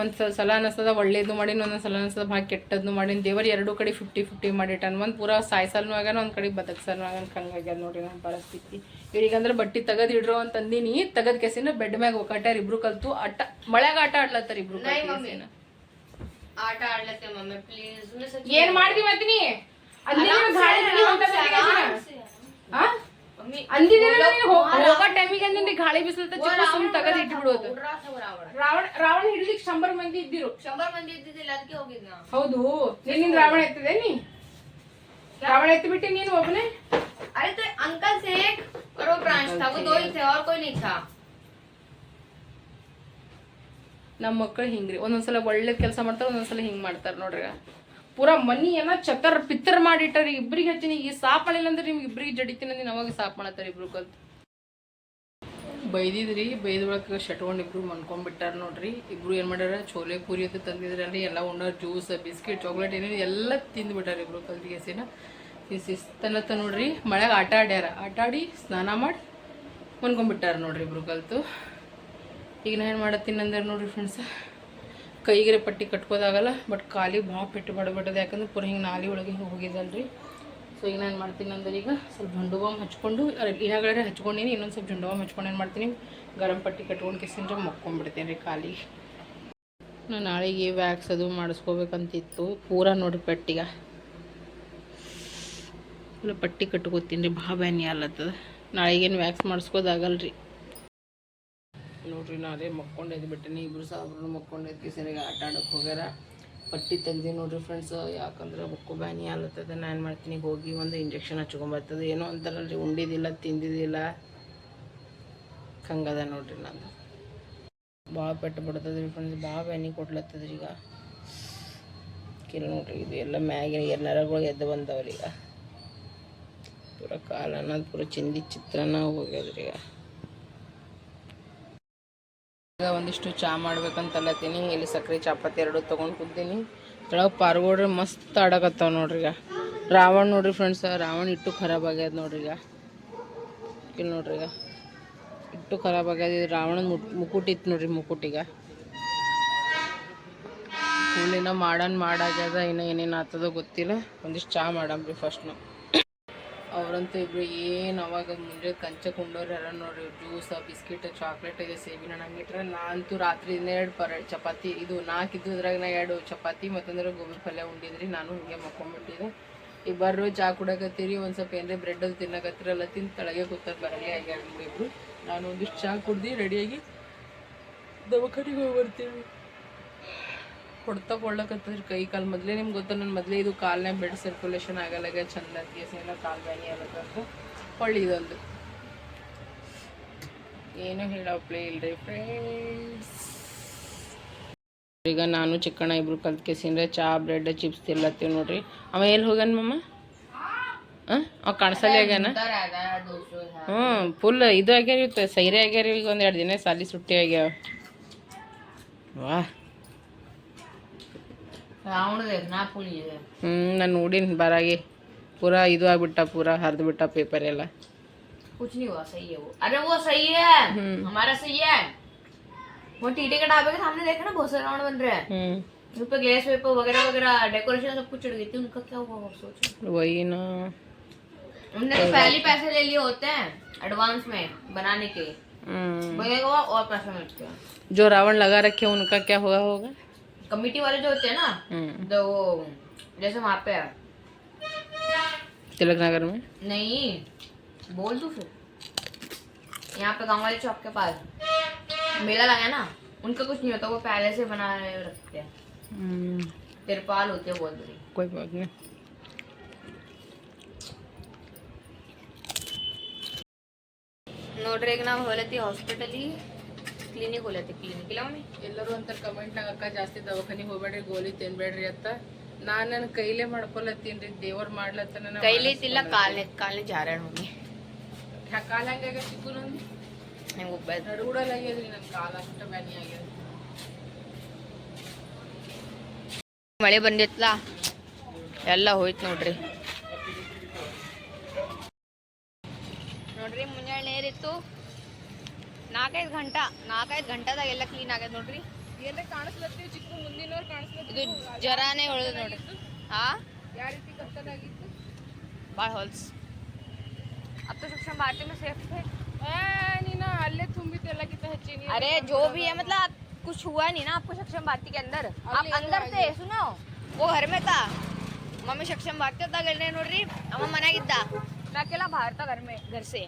S2: ಒಂದು ಸಲ ಅನ್ನಿಸ್ತದ ಒಳ್ಳೇದು ಮಾಡಿನ, ಒಂದೊಂದು ಸಲ ಅನ್ನಿಸ್ತದ ಭಾಳ ಕೆಟ್ಟದ್ದು ಮಾಡೀನಿ. ದೇವರು ಎರಡೂ ಕಡೆ ಫಿಫ್ಟಿ ಫಿಫ್ಟಿ ಮಾಡಿಟ್ಟನ್. ಒಂದು ಪೂರ ಸಾಯ್ಸಲ್ನು ಆಗ್ಯಾನ, ಒಂದು ಕಡೆ ಬದಕ್ಸಲ್ನು ಆಗ್ಯಾನ ಹಂಗಾಗ್ಯದ ನೋಡ್ರಿ ನಮ್ಮ ಪರಿಸ್ಥಿತಿ. ಈಗಂದ್ರೆ ಬಟ್ಟಿ ತೆಗದ್ ಇಡ್ರು ಅಂತ ಅಂದಿನಿ. ತೆಗದ್ ಕೆಸಿನ ಬೆಡ್ ಮ್ಯಾಗ ಹೋಗಾಟಾರ ಇಬ್ರು ಕಲ್ತು. ಆಟ ಮಳೆಗ ಆಟ ಆಡ್ಲತ್ತಾರ ಇಬ್ರು
S1: ಆಟ ಆಡ್ಲತ್ತೆ
S2: ಏನ್ ಮಾಡ್ತಿ ಮತ್ ಗಾಳಿ ಬಿಸಿಲತ್ತ ಸುಮ್ ತಗದ ಇಟ್ಬಿಡೋದು ರಾವಣ ರಾವಣ. ಶಂಬರ್ ಮಂದಿ ಇದ್ದಿರು.
S1: ಶಂಬರ್ ಮಂದಿ ಇದ್ದಿದ್ದಿಲ್ಲ ಅದಕ್ಕೆ ಹೋಗಿದ್ನ.
S2: ಹೌದು. ನಿನ್ನಿಂದ ರಾವಣ ಎತ್ತದೆ ನೀ ರಾವಣ ಎತ್ತಿ ಬಿಟ್ಟಿ ನೀನು ಒಬ್ಬನೇ
S1: अरे तो अंकल से एक और वो ब्रांच था वो दो ही थे और कोई नहीं था
S2: ನಮ್ಮ ಮಕ್ಕಳು ಹಿಂಗ್ರಿ ಒಂದೊಂದ್ಸಲ ಒಳ್ಳೆ ಕೆಲಸ ಮಾಡ್ತಾರೆ ಒಂದೊಂದ್ಸಲ ಹಿಂಗ್ ಮಾಡ್ತಾರೆ ನೋಡ್ರಿ ಪೂರಾ ಮನಿ ಏನ ಚತರ್ ಪಿತ್ತರ್ ಮಾಡಿಟ್ಟಾರ ಇಬ್ರಿಗೆ ಹಚ್ಚಿನಿ ಈ ಸಾಪ್ ಮಾಡಿಲ್ಲ ಅಂದ್ರೆ ನಿಮ್ಗೆ ಇಬ್ರಿಗೆ ಜಡಿತೀನಿ ಅಂದ್ರೆ ಅವಾಗ ಸಾಪ್ ಮಾಡತ್ತಾರ ಇಬ್ರು ಕಲ್ತು ಬೈದಿದ್ರಿ, ಬೈದ ಒಳಗೆ ಶಟ್ಕೊಂಡು ಇಬ್ರು ಮನ್ಕೊಂಡ್ಬಿಟ್ಟಾರ ನೋಡ್ರಿ. ಇಬ್ರು ಏನ್ ಮಾಡ್ಯಾರ ಚೋಲೆ ಪೂರಿ ಅಂತ ತಂದಿದ್ರಲ್ಲಿ ಎಲ್ಲ ಉಂಡಾರ ಜ್ಯೂಸ್, ಬಿಸ್ಕಿಟ್, ಚಾಕ್ಲೇಟ್ ಏನೇನು ಎಲ್ಲ ತಿಂದ್ಬಿಟ್ಟಾರ ಇಬ್ರು ಕಲ್ತಿಗೆಸಿನ ಈ ಶಿಸ್ತನತ್ತ ನೋಡ್ರಿ ಮಳೆಗೆ ಆಟ ಆಡ್ಯಾರ. ಆಟ ಆಡಿ ಸ್ನಾನ ಮಾಡಿ ಮನ್ಕೊಂಡ್ಬಿಟ್ಟಾರ ನೋಡ್ರಿ ಇಬ್ರು ಕಲ್ತು. ಈಗ ನಾ ಏನು ಮಾಡತ್ತೀನಿ ಅಂದ್ರೆ ನೋಡ್ರಿ ಫ್ರೆಂಡ್ಸ್ ಕೈಗೆ ಪಟ್ಟಿ ಕಟ್ಕೋದಾಗಲ್ಲ ಬಟ್ ಕಾಲಿಗೆ ಭಾಳ ಪೆಟ್ಟು ಬಡಬಿಟ್ಟದ ಯಾಕಂದ್ರೆ ಪೂರ ಹಿಂಗೆ ನಾಲಿ ಒಳಗೆ ಹಿಂಗೆ ಹೋಗಿದ್ದಲ್ರಿ ಸೊ ಈಗ ನಾನು ಮಾಡ್ತೀನಿ ಅಂದರೆ ಈಗ ಸ್ವಲ್ಪ ಜಂಡು ಬಾಮ್ ಹಚ್ಕೊಂಡು ಇನಾಗಡೆ ಹಚ್ಕೊಂಡಿನಿ, ಇನ್ನೊಂದು ಸ್ವಲ್ಪ ಜಂಡು ಬಾಮ್ ಹಚ್ಕೊಂಡು ಏನು ಮಾಡ್ತೀನಿ. ಗರಂ ಪಟ್ಟಿ ಕಟ್ಕೊಂಡು ಕಿಸಿಂದ್ರೆ ಮಕ್ಕೊಂಡ್ಬಿಡ್ತೀನಿ ರೀ ಕಾಲಿಗೆ ನಾನು ನಾಳೆಗೆ ವ್ಯಾಕ್ಸ್ ಅದು ಮಾಡಿಸ್ಕೋಬೇಕಂತಿತ್ತು. ಪೂರ ನೋಡಿ ಪಟ್ಟಿಗೆ ಇಲ್ಲ ಪಟ್ಟಿ ಕಟ್ಕೋತೀನಿ ರೀ ಭಾಳ ಬ್ಯಾನಿ ಅಲ್ಲತ್ತದ ನಾಳೆಗೇನು ವ್ಯಾಕ್ಸ್ ಮಾಡಿಸ್ಕೋದಾಗಲ್ಲ ರೀ ನೋಡ್ರಿ ನಾಳೆ ಮಕ್ಕೊಂಡೈದು ಬಿಟ್ಟಿನಿ ಇಬ್ರು ಸಾಬ್ರು ಮಕ್ಕೊಂಡೈತಿ ಸರಿಗೆ ಆಟ ಆಡೋಕೆ ಹೋಗ್ಯಾರ. ಪಟ್ಟಿ ತೆಗ್ದು ನೋಡ್ರಿ ಫ್ರೆಂಡ್ಸ್ ಯಾಕಂದ್ರೆ ಬುಕ್ಕು ಬ್ಯಾನಿ ಆಲತ್ತದ, ನಾನು ಏನು ಮಾಡ್ತೀನಿ, ಹೋಗಿ ಒಂದು ಇಂಜೆಕ್ಷನ್ ಹಚ್ಕೊಂಬರ್ತದೆ. ಏನೋ ಅಂತಾರಲ್ರಿ, ಉಂಡಿದಿಲ್ಲ ತಿಂದಿದ್ದಿಲ್ಲ ಹಂಗದ ನೋಡ್ರಿ ನಾನು ಭಾಳ ಪೆಟ್ಟು ಬಿಡ್ತದ್ರಿ ಫ್ರೆಂಡ್ಸ್ ಭಾಳ ಬ್ಯಾನಿ ಕೊಡ್ಲತ್ತದ್ರಿ ಈಗ. ಕಿಲ್ ನೋಡ್ರಿ ಇದು ಎಲ್ಲ ಮ್ಯಾಗಿನ ಎಲ್ಲ ನರಗಳು ಎದ್ದು ಬಂದವ್ರಿ ಈಗ ಪೂರ ಕಾಲನ ಅನ್ನೋದು ಪೂರ ಚಿಂದಿ ಚಿತ್ರನ ಹೋಗ್ಯದ್ರಿ ಈಗ. ಈಗ ಒಂದಿಷ್ಟು ಚಾ ಮಾಡ್ಬೇಕಂತಲ್ಲತ್ತೀನಿ ಇಲ್ಲಿ ಸಕ್ಕರೆ ಚಾಪಾತಿ ಎರಡು ತೊಗೊಂಡು ಕುದ್ದೀನಿ ಕೆಳಗೆ ಪಾರ್ಗೋಡ್ರಿ ಮಸ್ತ್ ಆಡಕತ್ತಾವ ನೋಡ್ರಿ ಈಗ ರಾವಣ ನೋಡ್ರಿ ಫ್ರೆಂಡ್ಸ್ ರಾವಣ ಇಟ್ಟು ಖರಾಬ್ ಆಗ್ಯದ ನೋಡ್ರಿ ಈಗ ಇಲ್ಲಿ ನೋಡ್ರಿ ಈಗ ಇಟ್ಟು ಖರಾಬ್ ಆಗ್ಯದ ಇದು ರಾವಣನ ಮುಕುಟ್ ಇತ್ತು ನೋಡ್ರಿ ಮುಕುಟಿಗ. ಈಗ ಫುಲ್ಲಿನ ಮಾಡನ್ ಮಾಡಾಗ್ಯದ, ಇನ್ನು ಏನೇನು ಆಗ್ತದೋ ಗೊತ್ತಿಲ್ಲ. ಒಂದಿಷ್ಟು ಚಾ ಮಾಡಮ್ರಿ ಫಸ್ಟ್ನು ಅವ್ರಂತೂ ಇಬ್ಬರು ಏನು ಅವಾಗ ಮುಂಜಾನೆ ಕಂಚ ಕುಂಡೋರು ಯಾರ ನೋಡ್ರಿ, ಜ್ಯೂಸ, ಬಿಸ್ಕಿಟ್ ಚಾಕ್ಲೇಟ್ ಇದೆ, ಸೇಬಿನ ಹಂಗಿಟ್ರೆ ನಾನಂತೂ ರಾತ್ರಿ ಎರಡು ಪರ, ಚಪಾತಿ, ಇದು ನಾಲ್ಕು ಇದ್ದುದ್ರಾಗ ನಾ ಎರಡು ಚಪಾತಿ ಮತ್ತಂದ್ರೆ ಗೋಬಿ ಪಲ್ಯ ಉಂಡಿದ್ರಿ, ನಾನು ಹಿಂಗೆ ಮಕ್ಕೊಂಬಿಟ್ಟಿದ್ದೆ ಇಬ್ಬರು ಚಾ ಕುಡಕತ್ತೀರಿ, ಒಂದು ಸ್ವಲ್ಪ ಏನಾರ ಬ್ರೆಡ್ ಅದು ತಿನ್ನಕತ್ತಿರಲ್ಲ, ತಿಂದು ತಳಗೆ ಕೂತಾರೆ ಬರಲಿ ಆಗ್ಯಾರ ಇಬ್ಬರು ನಾನು ಒಂದಿಷ್ಟು ಚಾ ಕುಡ್ದು ರೆಡಿಯಾಗಿ ದವಾಖಾನಿಗೆ ಹೋಗಿ ಬರ್ತೀವಿ. ಹೊಡ್ತಾ ಕೊಡ್ಲಕತ್ತದ್ರಿ ಕೈ ಕಾಲು ಮೊದಲೇ ನಿಮ್ಗೆ ಗೊತ್ತ ನನ್ನ ಮೊದಲೇ ಇದು ಕಾಲ್ನಾಗ ಬ್ಲಡ್ ಸರ್ಕ್ಯುಲೇಷನ್ ಆಗಲ್ಲಾಗ ಚಂದ ಎಲ್ಲ ಕಾಲು ಬ್ಯಾನಿ ಆಗತ್ತಂತ ಹೊಳ್ಳಿ ಇದೊಂದು ಏನು ಹೇಳಪ್ಲೇ ಇಲ್ರಿ ಫ್ರೆಂಡ್ಸ್ ಈಗ ನಾನು ಚಿಕ್ಕಣ್ಣ ಇಬ್ರು ಕಲ್ತ್ ಕೇಸಿಂದ್ರೆ ಚಾ, ಬ್ರೆಡ್ ಚಿಪ್ಸ್ ತಿಲ್ಲತ್ತೀವಿ ನೋಡ್ರಿ. ಅವ ಎಲ್ಲಿ ಹೋಗ್ಯಾನ ಮಮ್ಮ ಹಾಂ ಅವ ಕಾಣಿಸಲಿ ಆಗ್ಯಾನ? ಹ್ಞೂ ಫುಲ್ ಇದು ಆಗ್ಯಾರ ಇವತ್ತು, ಸೈರೆ ಆಗ್ಯಾರ ಈಗ ಒಂದು ಎರಡು ದಿನ ಸಾಲಿ ಸುಟ್ಟಿ ಆಗ್ಯಾವ. ವಾ. ಹ್ಞೂ ನಾನು ನೋಡೀನಿ ಬರಾಗಿ ಪೂರಾ ಇದು ಆಗ್ಬಿಟ್ಟ ಪೂರಾ ಹರಿದು ಬಿಟ್ಟ ಪೇಪರ್ ಎಲ್ಲ
S1: कुछ नहीं हुआ सही है वो अरे वो सही है हमारा सही है वो टीटे के ढाबे के सामने देखा ना बहुत सारे राउंड बन रहे हैं
S2: हम्म
S1: उस पे ग्लास पेपर वगैरह वगैरह डेकोरेशन सब कुछ चढ़ गई थी उनका क्या हुआ वो सोचो
S2: वही ना
S1: उनने तो पहले ही पैसे ले लिए होते हैं एडवांस में बनाने के
S2: हम्म,
S1: बनेगा और पैसे मिलते हैं
S2: जो रावण लगा रखे उनका क्या हुआ होगा
S1: कमिटी वाले जो होते हैं ना
S2: हम्म।
S1: तो वो जैसे वहाँ पे
S2: तिलक नगर में?
S1: नहीं बोल दू फिर। यहाँ पे गाँव वाले चौक के पास। मेला लगा ना उनका कुछ नहीं होता वो पहले से बना रखते हैं।
S2: हम्म।
S1: तिरपाल होते हैं बहुत बड़ी।
S2: कोई बात नहीं।
S1: नोट रेगना होलती हॉस्पिटल। ही ಕ್ಲಿನಿಕ್ ಹೋಲತ್ತಿ ಕ್ಲಿನಿಕ್ ಇಲ್ಲ ಮಮ್ಮಿ?
S2: ಎಲ್ಲರೂ ಅಂತ ಕಮೆಂಟ್ನಾಗ ಅಕ್ಕ ಜಾಸ್ತಿ ದವಾಖಾನಿಗೆ ಹೋಗ್ಬೇಡ್ರಿ ಗೋಲಿ ತಿನ್ಬೇಡ್ರಿ ಅಂತ ನಾನು ನನ್ನ ಕೈಲೇ ಮಾಡ್ಕೊಲತ್ತೀನಿ ರೀ ದೇವ್ರು ಮಾಡ್ಲತ್ತ ನನ್ನ
S1: ಇಲ್ಲ ಕಾಲೇ ಕಾಲೇ ಜಾರ ಮಮ್ಮಿ.
S2: ಕಾಲ ಹಂಗಾಗ ಚಿಕ್ಕು ನಂದು?
S1: ಹೆಂಗೆ ಒಬ್ಬ
S2: ನಡುಗುಡಲ್ಲ ಆಗ್ಯದ್ರಿ ನನ್ನ ಕಾಲ ಅಷ್ಟು ಬ್ಯಾನಿ ಆಗ್ಯದ
S1: ಮಳೆ ಬಂದಿತ್ತಲ್ಲ ಎಲ್ಲ ಹೋಯ್ತು ನೋಡ್ರಿ. ನೋಡ್ರಿ ಮುಂಜಾನೆ ನೀರಿತ್ತು ನಾಲ್ಕೈದು ಗಂಟಾ ನಾಲ್ಕೈದು ಗಂಟೆದಾಗ ಎಲ್ಲ ಕ್ಲೀನ್ ಆಗ್ಯದ ನೋಡ್ರಿ
S2: ಏನ್ರ ಕಾಣಿಸ್ಲತ್ತೀವಿ ಚಿಕ್ಕು ಮುಂದಿನವ್ರು ಕಾಣಿಸ್ಲತ್ತೀವಿ
S1: ಇದು ಜ್ವರಾನೇ ಉಳಿದ ನೋಡ್ರಿ ಹಾ
S2: ಯಾವ ರೀತಿ ಕತ್ತಲಾಗಿತ್ತು
S1: ಭಾಳ ಹೊಲ್ಸ್ अब तो शिक्षा भारती में सेफ थे
S2: ಏ ನೀನ ಅಲ್ಲೇ ತುಂಬಿತ್ತು ಎಲ್ಲಕ್ಕಿಂತ ಹೆಚ್ಚಿನ
S1: अरे जो भी है मतलब आप कुछ हुआ नहीं ना आपको सक्षम भारती के अंदर आप अंदर थे सुनो वो घर में था मम्मी सक्षम भारती होता गए नोड्री अम्मा मनागिद्दा मैं अकेला बाहर था घर में घर से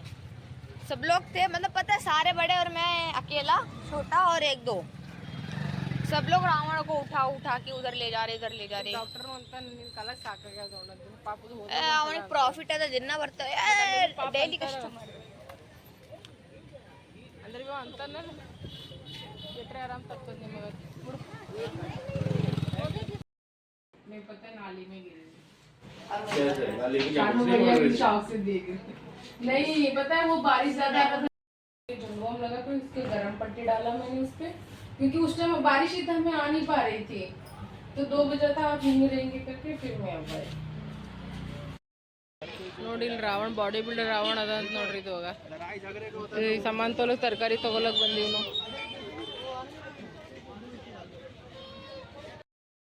S1: सब लोग थे मतलब पता है सारे बड़े और मैं अकेला छोटा और एक दो सब लोग रावण को उठा उठा के उधर ले जा रहे इधर ले जा रहे
S2: ಡಾಕ್ಟರ್ ಅಂತ ನಿನ್ನ ಕಾಲಕ್ಕೆ ಸಾಕಾಗ್ಯದ ನೋಡೋದು ಪಾಪದು ಹೋದ
S1: ಅವನಿಗೆ ಪ್ರಾಫಿಟ್ ಅದ ದಿನ ಬರ್ತವೆ ಡೈಲಿ ಕಸ್ಟಮರ್
S2: ಅಂದ್ರೆ ಇವ ಅಂತಾನ ಬಿಟ್ರೆ ಆರಾಮ್ ತಪ್ಪದ ನಿಮಗೆ मैं पता है नाली में गिरी शौक से देख रही नहीं पता है वो बारिश ज्यादा आ रहा था झुंगोम लगा तो इसके गर्म पट्टी डाला मैंने उस पे क्योंकि उस टाइम बारिश ही था मैं आ नहीं पा रही थी तो दो बजे था आप यहीं रहेंगे करके फिर मैं आ पाई ನೋಡಿ ಇಲ್ಲಿ ರಾವಣ ಬಾಡಿ ಬಿಲ್ಡರ್ ರಾವಣ ಅದ ಅಂತ ನೋಡ್ರಿ ಇದು ಇವಾಗ ಈ ಸಾಮಾನ್ ತೊಲಕ್ ತರಕಾರಿ ತಗೊಳಕ್ ಬಂದೀವಿ ನಾವು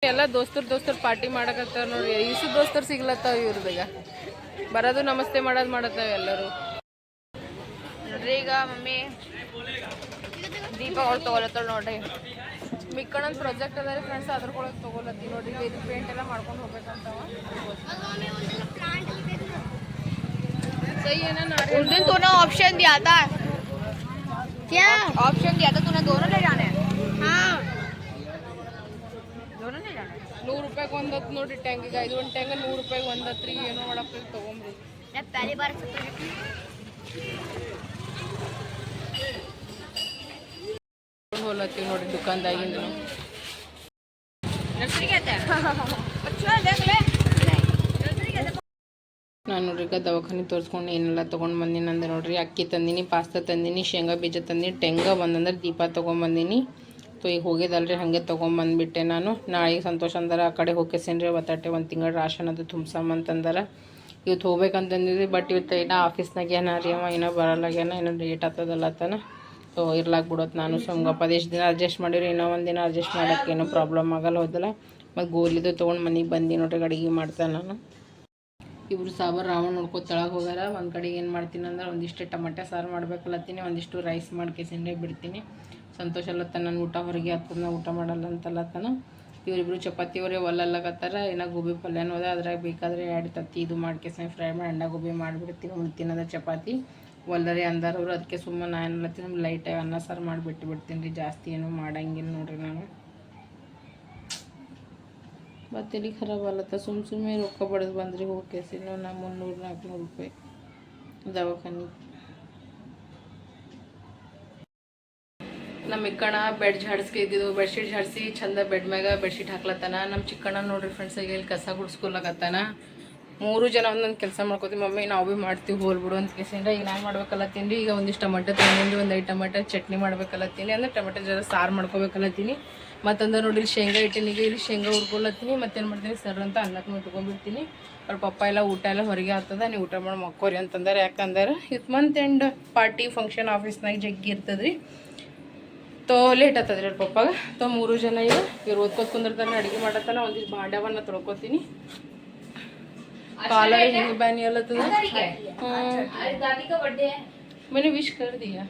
S2: ಎಲ್ಲ ದೋಸ್ತರು ದೋಸ್ತರು ಪಾರ್ಟಿ ಮಾಡಕತ್ತಾರ ನೋಡಿ. ಇಸು ದೋಸ್ತರು ಸಿಗ್ಲತ್ತಾವ ಇವ್ರದಾಗ. ಬರೋದು ನಮಸ್ತೆ ಮಾಡೋದು ಮಾಡತ್ತಾವ ಎಲ್ಲರೂ.
S1: ನೋಡ್ರಿ ಈಗ ಮಮ್ಮಿ ದೀಪ ಹೊಳ್ ತೊಗೊಲತ್ತಾಳ ನೋಡ್ರಿ.
S2: ಮಿಕ್ಕಣ್ಣ ಪ್ರಾಜೆಕ್ಟ್ ಅದ ರೀ ಫ್ರೆಂಡ್ಸ್ ಅದ್ರ ಕೊಳಗೆ ತೊಗೊಲತ್ತಿ ನೋಡ್ರಿ. ಇದು ಪೇಂಟ್ ಎಲ್ಲ ಮಾಡ್ಕೊಂಡು ಹೋಗ್ಬೇಕಂತವ.
S1: ಆಪ್ಷನ್ ದ್ಯಾದ ಆಪ್ಷನ್ ತೂನ ದೋನ ಜಾನೆ
S2: ನೂರು ರೂಪಾಯಿಗೆ ಒಂದತ್ತು ನೋಡಿ ಟ್ಯಾಂಗಿಗೆ. ಐದು ಒಂದು ಟ್ಯಾಂಗ ನೂರು ರೂಪಾಯಿಗೆ ಒಂದತ್ರಿ ಏನೋ ಮಾಡಪ್ಪ ತೊಗೊಂಬ್ರಿ
S1: ಪೆಹಲಿ ಬಾರ
S2: ಹೋಲತ್ತೀವಿ ನೋಡಿ ದುಕಾನ್ದಾಗಿಂದ ನಾನು ನೋಡ್ರಿ ಈಗ ದವಾಖಾನೆ ತೋರಿಸ್ಕೊಂಡು ಏನೆಲ್ಲ ತೊಗೊಂಡು ಬಂದೀನಿ ಅಂದ್ರೆ ನೋಡ್ರಿ. ಅಕ್ಕಿ ತಂದೀನಿ ಪಾಸ್ತಾ ತಂದೀನಿ ಶೇಂಗಾ ಬೀಜ ತಂದೀನಿ ಟೆಂಗ ಬಂದಂದ್ರೆ ದೀಪ ತೊಗೊಂಬಂದೀನಿ. ಸೊ ಈಗ ಹೋಗಿದ್ದಲ್ರಿ, ಹಾಗೆ ತೊಗೊಂಬಂದ್ಬಿಟ್ಟೆ ನಾನು. ನಾಳೆಗೆ ಸಂತೋಷ ಅಂದ್ರೆ, ಆ ಕಡೆ ಹೋಗ್ಕೇಸೇನ್ರಿ ಬತ್ತಾಟೆ ಒಂದು ತಿಂಗಳು ರಾಶನ್ ಅದು ತುಂಬಸಮ್ಮಂತಂದ್ರೆ ಇವತ್ತು ಹೋಗ್ಬೇಕಂತಂದಿದ್ರಿ ಬಟ್ ಇವತ್ತು ಏನೋ ಆಫೀಸ್ನಾಗ ಏನ ರೀ ಅವ ಏನೋ ಬರಲ್ಲಾಗ್ಯಾನ ಏನೋ ಲೇಟ್ ಆಗ್ತದಲ್ಲತ್ತನ ಸೊ ಇರ್ಲಾಕ್ ಬಿಡೋದು ನಾನು ಸುಮ್ಗಪ್ಪ ಪದೇಶ್ ದಿನ ಅಡ್ಜಸ್ಟ್ ಮಾಡಿರಿ ಇನ್ನೂ ಒಂದು ದಿನ ಅಡ್ಜಸ್ಟ್ ಮಾಡೋಕ್ಕೆ ಏನೂ ಪ್ರಾಬ್ಲಮ್ ಆಗಲ್ಲ, ಹೋದಲ್ಲ? ಮತ್ತು ಗೋಲಿದು ತೊಗೊಂಡು ಮನೆಗೆ ಬಂದು ನೋಡ್ರಿ, ಅಡುಗೆ ಮಾಡ್ತಾನೆ ನಾನು. ಇಬ್ರು ಸಾಂಬಾರು ರಾವಣ ನೋಡ್ಕೊತ ತಳಗೆ ಹೋಗಾರ ಒಂದು ಕಡೆಗೆ ಏನು ಮಾಡ್ತೀನಿ ಅಂದ್ರೆ, ಒಂದಿಷ್ಟು ಟಮಾಟೆ ಸಾರು ಮಾಡ್ಬೇಕಲ್ಲತ್ತೀನಿ, ಒಂದಿಷ್ಟು ರೈಸ್ ಮಾಡ್ಕೇಸಿಂಡೆ ಬಿಡ್ತೀನಿ. ಸಂತೋಷ ಅಲ್ಲತ್ತ ನನ್ನ ಊಟ ಹೊರಗೆ ಹತ್ತದ ಊಟ ಮಾಡಲ್ಲ ಅಂತಲ್ಲತ್ತನ ಇವರಿಬ್ರು ಚಪಾತಿ ಅವರೇ ಒಲ್ಲಲ್ಲಕತ್ತಾರ ಏನೋ ಗೋಬಿ ಪಲ್ಯನೂ ಅದ, ಅದ್ರಾಗ ಬೇಕಾದ್ರೆ ಎರಡು ತತ್ತಿ ಇದು ಮಾಡ್ಕೇಸಿ ಫ್ರೈ ಮಾಡಿ ಅಂಡ ಗೋಬಿ ಮಾಡಿಬಿಡ್ತೀನಿ ಉಣ್ತೀನಿ ತಿನ್ನೋದ ಚಪಾತಿ. ಒಲ್ಲರಿ ಅಂದಾರ ಅವರು ಅದಕ್ಕೆ ಸುಮ್ಮನೆ ನಾನು ಏನಲ್ಲತ್ತೀನಿ ಲೈಟಾಗಿ ಅನ್ನ, ಸಾರು ಮಾಡಿಬಿಟ್ಟು ಬಿಡ್ತೀನಿ ರೀ, ಜಾಸ್ತಿ ಏನೂ ಮಾಡಂಗಿಲ್ಲ ನೋಡ್ರಿ ನಾನು. ಬತ್ತಲಿ ಖರಾಬ್ ಅಲ್ಲತ್ತ ಸುಮ್ಮ ಸುಮ್ಮನೆ ರೊಕ್ಕ ಬಡ್ದು ಬಂದ್ರಿ ಹೋಗ್ಕೇಸಿ ನಾ ಮುನ್ನೂರು ನಾಲ್ಕುನೂರು ರೂಪಾಯಿ ದವಾಖಾನೆ ನಮ್ಮ ಇಕ್ಕಣ ಬೆಡ್ ಝಾಡ್ಸ್ಕೆ ಇದ್ದಿದ್ದು, ಬೆಡ್ಶೀಟ್ ಝಾಡ್ಸಿ ಚಂದ ಬೆಡ್ ಮ್ಯಾಗ ಬೆಡ್ಶೀಟ್ ಹಾಕ್ಲತ್ತಾನ. ನಮ್ಮ ಚಿಕ್ಕಣ್ಣ ನೋಡ್ರಿ ಫ್ರೆಂಡ್ಸ್ ಈಗ ಇಲ್ಲಿ ಕಸ ಗುಡ್ಸ್ಕೊಲಕತ್ತಾನ ಮೂರು ಜನ ಒಂದೊಂದು ಕೆಲಸ ಮಾಡ್ಕೋತೀವಿ. ಮಮ್ಮಿ, ನಾವು ಭೀ ಮಾಡ್ತೀವಿ ಹೋಲ್ಬಿಡು ಅಂತ ಕೇಸಿಂದ ಈಗ ನಾನು ಮಾಡ್ಬೇಕಲ್ಲತ್ತೀನಿ, ಈಗ ಒಂದಿಷ್ಟು ಟೊಮೆಟೊ ತೊಗೊಂಡು ಒಂದು ಐದು ಟೊಮೆಟೊ ಚಟ್ನಿ ಮಾಡ್ಬೇಕಲ್ಲತ್ತೀನಿ, ಅಂದ್ರೆ ಟೊಮೆಟೊ ಜೊತೆ ಸಾರು ಮಾಡ್ಕೋಬೇಕಲ್ಲತ್ತೀನಿ. ಮತ್ತಂದ್ರೆ ನೋಡಿ ಇಲ್ಲಿ ಶೇಂಗಾ ಇಟ್ಟಿನಿಗೆ, ಇಲ್ಲಿ ಶೇಂಗಾ ಹುರ್ಕೊಲತ್ತೀನಿ, ಮತ್ತೇನು ಮಾಡ್ತೀನಿ, ಸರ್ ಅಂತ ಅನ್ನಕ್ಕೆ ಇಟ್ಕೊಂಡ್ಬಿಡ್ತೀನಿ ಅವ್ರ ಪಪ್ಪ ಎಲ್ಲ ಊಟ ಎಲ್ಲ ಹೊರಗೆ ಆಗ್ತದ, ನೀವು ಊಟ ಮಾಡಿ, ಮಕ್ಕೋರಿ ಅಂತಂದ್ರೆ. ಯಾಕಂದ್ರೆ, ಇದು ಮಂತ್ ಎಂಡ್ ಪಾರ್ಟಿ ಫಂಕ್ಷನ್ ಆಫೀಸ್ನಾಗ ಜಗ್ಗಿ ಇರ್ತದ್ರಿ. ತೋ ಲೇಟ್ ಆಗ್ತದ್ರಿ ಅವ್ರ ಪಪ್ಪಾಗ. ತೋ ಮೂರು ಜನ ಇವ್ರು ಇವ್ರು ಓದ್ಕೋತ ಕುಂದಿರ್ತಾನೆ ಅಡುಗೆ ಮಾಡತ್ತಾನ ಒಂದಿಷ್ಟು ಭಾಂಡವನ್ನ ತೊಳ್ಕೊತೀನಿ. ಕಾಲರ್ ಹಿಂಗೆ ಬ್ಯಾನಿ ಅಲ್ಲತ್ತದ
S1: ಮನೆ
S2: ವಿಶ್ ಕರ್ದಿಯಾ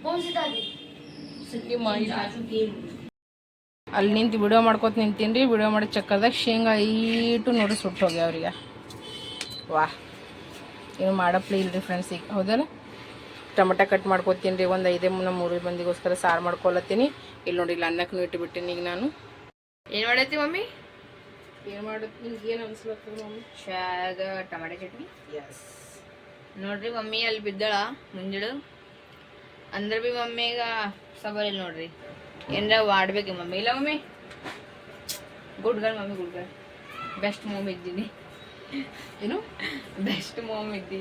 S2: ಅಲ್ಲಿ ನಿಂತು ವಿಡಿಯೋ ಮಾಡ್ಕೊತ ನಿಂತೀನಿ ರೀ ವಿಡಿಯೋ ಮಾಡೋ ಚಕ್ಕರ್ದಾಗ ಶೇಂಗಾ ಐಟು ನೋಡಿ ಸುಟ್ಟು ಹೋಗ್ಯಾವ್ರಿಗ. ವಾಹ್. ಏನು ಮಾಡಪ್ಲೇ ಇಲ್ರಿ ಫ್ರೆಂಡ್ಸ್ ಈಗ. ಹೌದಲ್ಲ? ಟೊಮೆಟೊ ಕಟ್ ಮಾಡ್ಕೊತೀನಿ ರೀ ಒಂದು ಐದೇ ಮುನ್ನ ಮೂರು ಮಂದಿಗೋಸ್ಕರ ಸಾರು ಮಾಡ್ಕೊಳತ್ತೀನಿ ಇಲ್ಲಿ ನೋಡಿ ಇಲ್ಲಿ ಅನ್ನಕ್ಕೆ ಇಟ್ಟುಬಿಟ್ಟಿನಿ ಈಗ ನಾನು.
S1: ಏನು ಮಾಡೈತಿ ಮಮ್ಮಿ?
S2: ಏನು ಮಾಡೋದು ನಿಮ್ಗೆ ಏನು ಅನ್ಸ್ಲತ್ತದ ಮಮ್ಮಿ?
S1: ಶಾಗ ಟೊಮೆಟೊ ಚಟ್ನಿ?
S2: ಎಸ್
S1: ನೋಡ್ರಿ ಮಮ್ಮಿ ಅಲ್ಲಿ ಬಿದ್ದಾಳ ಮುಂಜಳು. ಅಂದ್ರೆ ಬಿ ಮಮ್ಮಿಗ ಸಬರ್ ಇಲ್ಲ ನೋಡ್ರಿ. ಏನ್ರ ಮಾಡ್ಬೇಕು ಮಮ್ಮಿ? ಇಲ್ಲ mummy? Good girl mummy good girl best mom ಇದ್ದೀನಿ.
S2: ಏನು?
S1: ಬೆಸ್ಟ್ ಮೋಮ್ ಇದ್ದಿ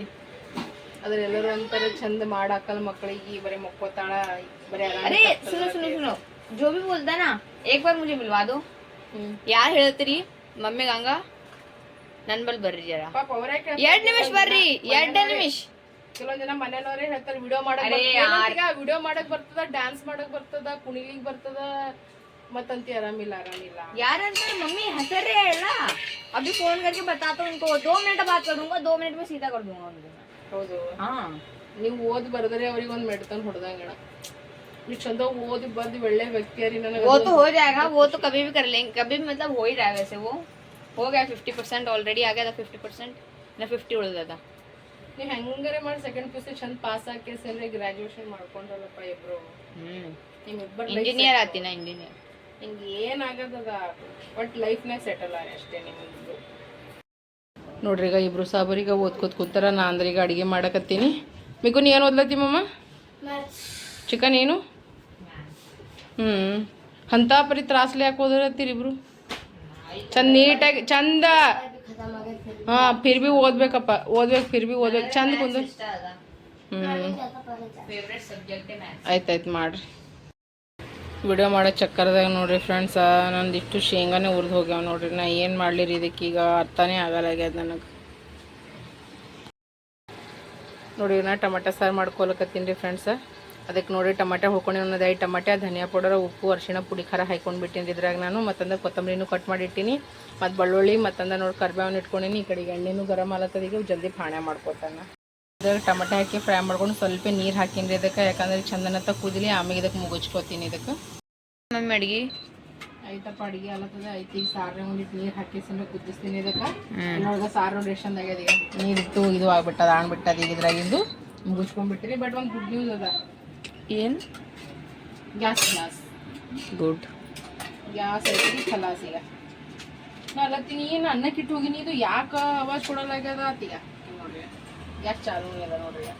S2: ಅದ್ರ ಎಲ್ಲರೂ ಅಂತಾರೆ ಚಂದ ಮಾಡಾಕಲ್ ಮಕ್ಕಳಿಗೆ ಬರೀ ಮಕ್ಕೋತಾಳ ಬರೀ
S1: अरे सुनो सुनो सुनो जो भी बोलता है ना एक बार मुझे मिलवा दो
S2: ಹ್ಮ್
S1: ಯಾರು ಹೇಳ್ತೀರಿ ಮಮ್ಮಿ ಗಂಗ ನನ್ ಬಲ್ ಬರ್ರಿ ಜರ
S2: ಪಾಪ ಅವರೇ
S1: ಎರಡ್ ನಿಮಿಷ ಬರ್ರಿ ಎರಡ್ ನಿಮಿಷ
S2: ಕೆಲವೊಂದ್ ಜನ ಮನೆಯವ್ರೇ ಹೇಳ್ತಾರೆ ವಿಡಿಯೋ ಮಾಡಕ್
S1: ಅರೇ
S2: ವಿಡಿಯೋ ಮಾಡಕ್ ಬರ್ತದ ಡ್ಯಾನ್ಸ್ ಮಾಡಕ್ ಬರ್ತದ ಕುಣಿಲಿಕ್ ಬರ್ತದ ಮತ್ತಂತಿ ಆರಾಮಿಲ್ಲ ಆರಾಮಿಲ್ಲ
S1: यार अंकल मम्मी हंस रहे हैं ना अभी फोन करके बताता हूँ उनको दो मिनट बात करूंगा दो मिनट में सीधा कर दूंगा उनको मैं।
S2: ಹೌದು
S1: हाँ
S2: ನೀವು ಓದ್ ಬರದ್ರೆ ಅವ್ರಿಗೆ ಒಂದ್ ಮೆಡ್ತನ್ ಹೊಡ್ದಂಗಣ ನೀವು ಚಂದ ಓದಿ ಬಂದು ಒಳ್ಳೆ ವ್ಯಕ್ತಿಯರಿ ನನಗೆ
S1: वो तो हो जाएगा वो तो कभी भी कर लेंगे कभी भी मतलब हो ही रहा है वैसे वो हो गया फिफ्टी परसेंट ऑलरेडी आ गया था फिफ्टी परसेंट ना फिफ्टी उड़ गया था
S2: ನೀವು ಹೆಂಗಾರೆ ಮಾಡಿ ಸೆಕೆಂಡ್ ಪಿ ಸಿ ಚಂದ ಪಾಸ್ ಹಾಕೇಸಂದ್ರೆ ಗ್ರಾಜುಯೇಷನ್ ಮಾಡ್ಕೊಂಡ್ರಲ್ಲಪ್ಪ ಇಬ್ರು ನಿಮ್ಮಿಬ್ಬರ
S1: इंजीनियर आती ना इंजीनियर
S2: ನಿಂಗೆ ಏನಾಗದದ ಬಟ್ ಲೈಫ್ನಾಗ ಸೆಟಲ್ ಆಗಿ ಅಷ್ಟೇ ನಿಮ್ದು ನೋಡ್ರಿ, ಈಗ ಇಬ್ರು ಸಾಬರಿಗ ಓದ್ಕೋತ ಕೂತಾರ, ನಾ ಅಂದ್ರೆ ಈಗ ಅಡುಗೆ ಮಾಡಕತ್ತೀನಿ. ಮಿಗು ನೀ ಏನು ಓದ್ಲತ್ತೀಮಮ್ಮ? ಚಿಕನ್ ಏನು? ಹ್ಞೂ ಅಂತ ಪರಿ ತ್ರಾಸ್ಲಿ ಹಾಕಿ ಓದಲತ್ತೀರಿ ಇಬ್ರು? ಚಂದ ನೀಟಾಗಿ, ಚಂದ. ಹಾಂ, ಫಿರ್ ಬಿ ಓದ್ಬೇಕಪ್ಪ, ಓದ್ಬೇಕು, ಫಿರ್ ಬಿ ಓದ್ಬೇಕು, ಚಂದ ಕುಂದು ಹ್ಞೂ ಆಯ್ತಾಯ್ತು ಮಾಡಿರಿ. ವಿಡಿಯೋ ಮಾಡೋ ಚಕ್ಕರ್ದಾಗ ನೋಡ್ರಿ ಫ್ರೆಂಡ್ಸ್ ನಂದಿಷ್ಟು ಶೇಂಗಾನೇ ಉರ್ದು ಹೋಗ್ಯಾವ ನೋಡ್ರಿ. ನಾ ಏನು ಮಾಡ್ಲಿರಿ ಇದಕ್ಕೀಗ ಅರ್ಥನೇ ಆಗಲ್ಲಾಗ್ಯದ ನನಗೆ. ನೋಡಿ, ನಾ ಟಮಾಟ ಸಾರು ಮಾಡ್ಕೊಳಕತ್ತೀನಿ ರೀ ಫ್ರೆಂಡ್ಸ್ ಅದಕ್ಕೆ ನೋಡಿ ಟಮಾಟ ಹುಳ್ಕೊಂಡು ಅನ್ನೋದು ಐದು ಟೊಮೆಟೊ, ಧನಿಯಾ ಪೌಡರ್, ಉಪ್ಪು ಅರ್ಶಿನ ಪುಡಿ ಖಾರ ಹಾಕೊಂಡು ಬಿಟ್ಟಿನಿ ಇದ್ರಾಗ ನಾನು. ಮತ್ತಂದ ಕೊತ್ತಂಬರಿನೂ ಕಟ್ ಮಾಡಿ ಇಟ್ಟೀನಿ ಮತ್ತು ಬೆಳ್ಳುಳ್ಳಿ, ಮತ್ತಂದ ನೋಡಿ ಕರ್ಬೇವನ್ನ ಇಟ್ಕೊಂಡಿನಿ. ಈ ಕಡೆಗೆ ಎಣ್ಣೆನೂ ಗರಮ್ ಆಲತ್ತದ, ಈಗ ಜಲ್ದಿ ಪಾಣೆ ಮಾಡ್ಕೊತಾನೆ ಇದ್ರಾಗ ಟಮಾಟ ಹಾಕಿ ಫ್ರೈ ಮಾಡ್ಕೊಂಡು ಸ್ವಲ್ಪ ನೀರು ಹಾಕಿನ್ರಿ ಇದಕ್ಕೆ. ಯಾಕಂದ್ರೆ ಚಂದನತ್ತ ಕುದಿಲಿ ಆಮೇಲೆ ಇದಕ್ಕೆ ಮುಗಿಸ್ಕೊತೀನಿ ಇದಕ್ಕೆ.
S5: ಮಮ್ಮಿ ಅಡಿಗೆ?
S2: ಐತಪ್ಪ ಅಡಿಗೆ ಆಲತ್ತದ. ಐತಿ ಈಗ ಸಾರು ಒಂದಿಟ್ಟು ನೀರು ಹಾಕಿಸಿಂದ ಕುದಿಸ್ತೀನಿ ಇದಕ್ಕೆ. ನೋಡಿದ ಸಾರು ರೇಷನ್ ಆಗ್ಯದ ಈಗ ನೀರಿತ್ತು ಇದು ಆಗ್ಬಿಟ್ಟದ ಆಣ್ಬಿಟ್ಟದ ಈಗ ಇದ್ರಾಗಿಂದು. ಮುಗಿಸ್ಕೊಂಡ್ಬಿಟ್ಟಿರಿ ಬಟ್ ಒಂದು ಗುಡ್ ನ್ಯೂಸ್ ಅದ.
S5: ಏನು?
S2: Gas glass.
S5: ಗುಡ್
S2: ಗ್ಯಾಸ್ ಐತಿ ಖಲಾಸ್ ಈಗ. ನಾ ಅಲ್ಲತ್ತೀನಿ ಏನು ಅನ್ನಕ್ಕಿಟ್ಟು ಹೋಗಿನಿ ಇದು ಯಾಕೆ ಅವಾಜ್ ಕೊಡಲಾಗ್ಯದ ಆತೀಗ ಗ್ಯಾಸ್ ಚಾಲು ಅದ ನೋಡ್ರಿ ಈಗ.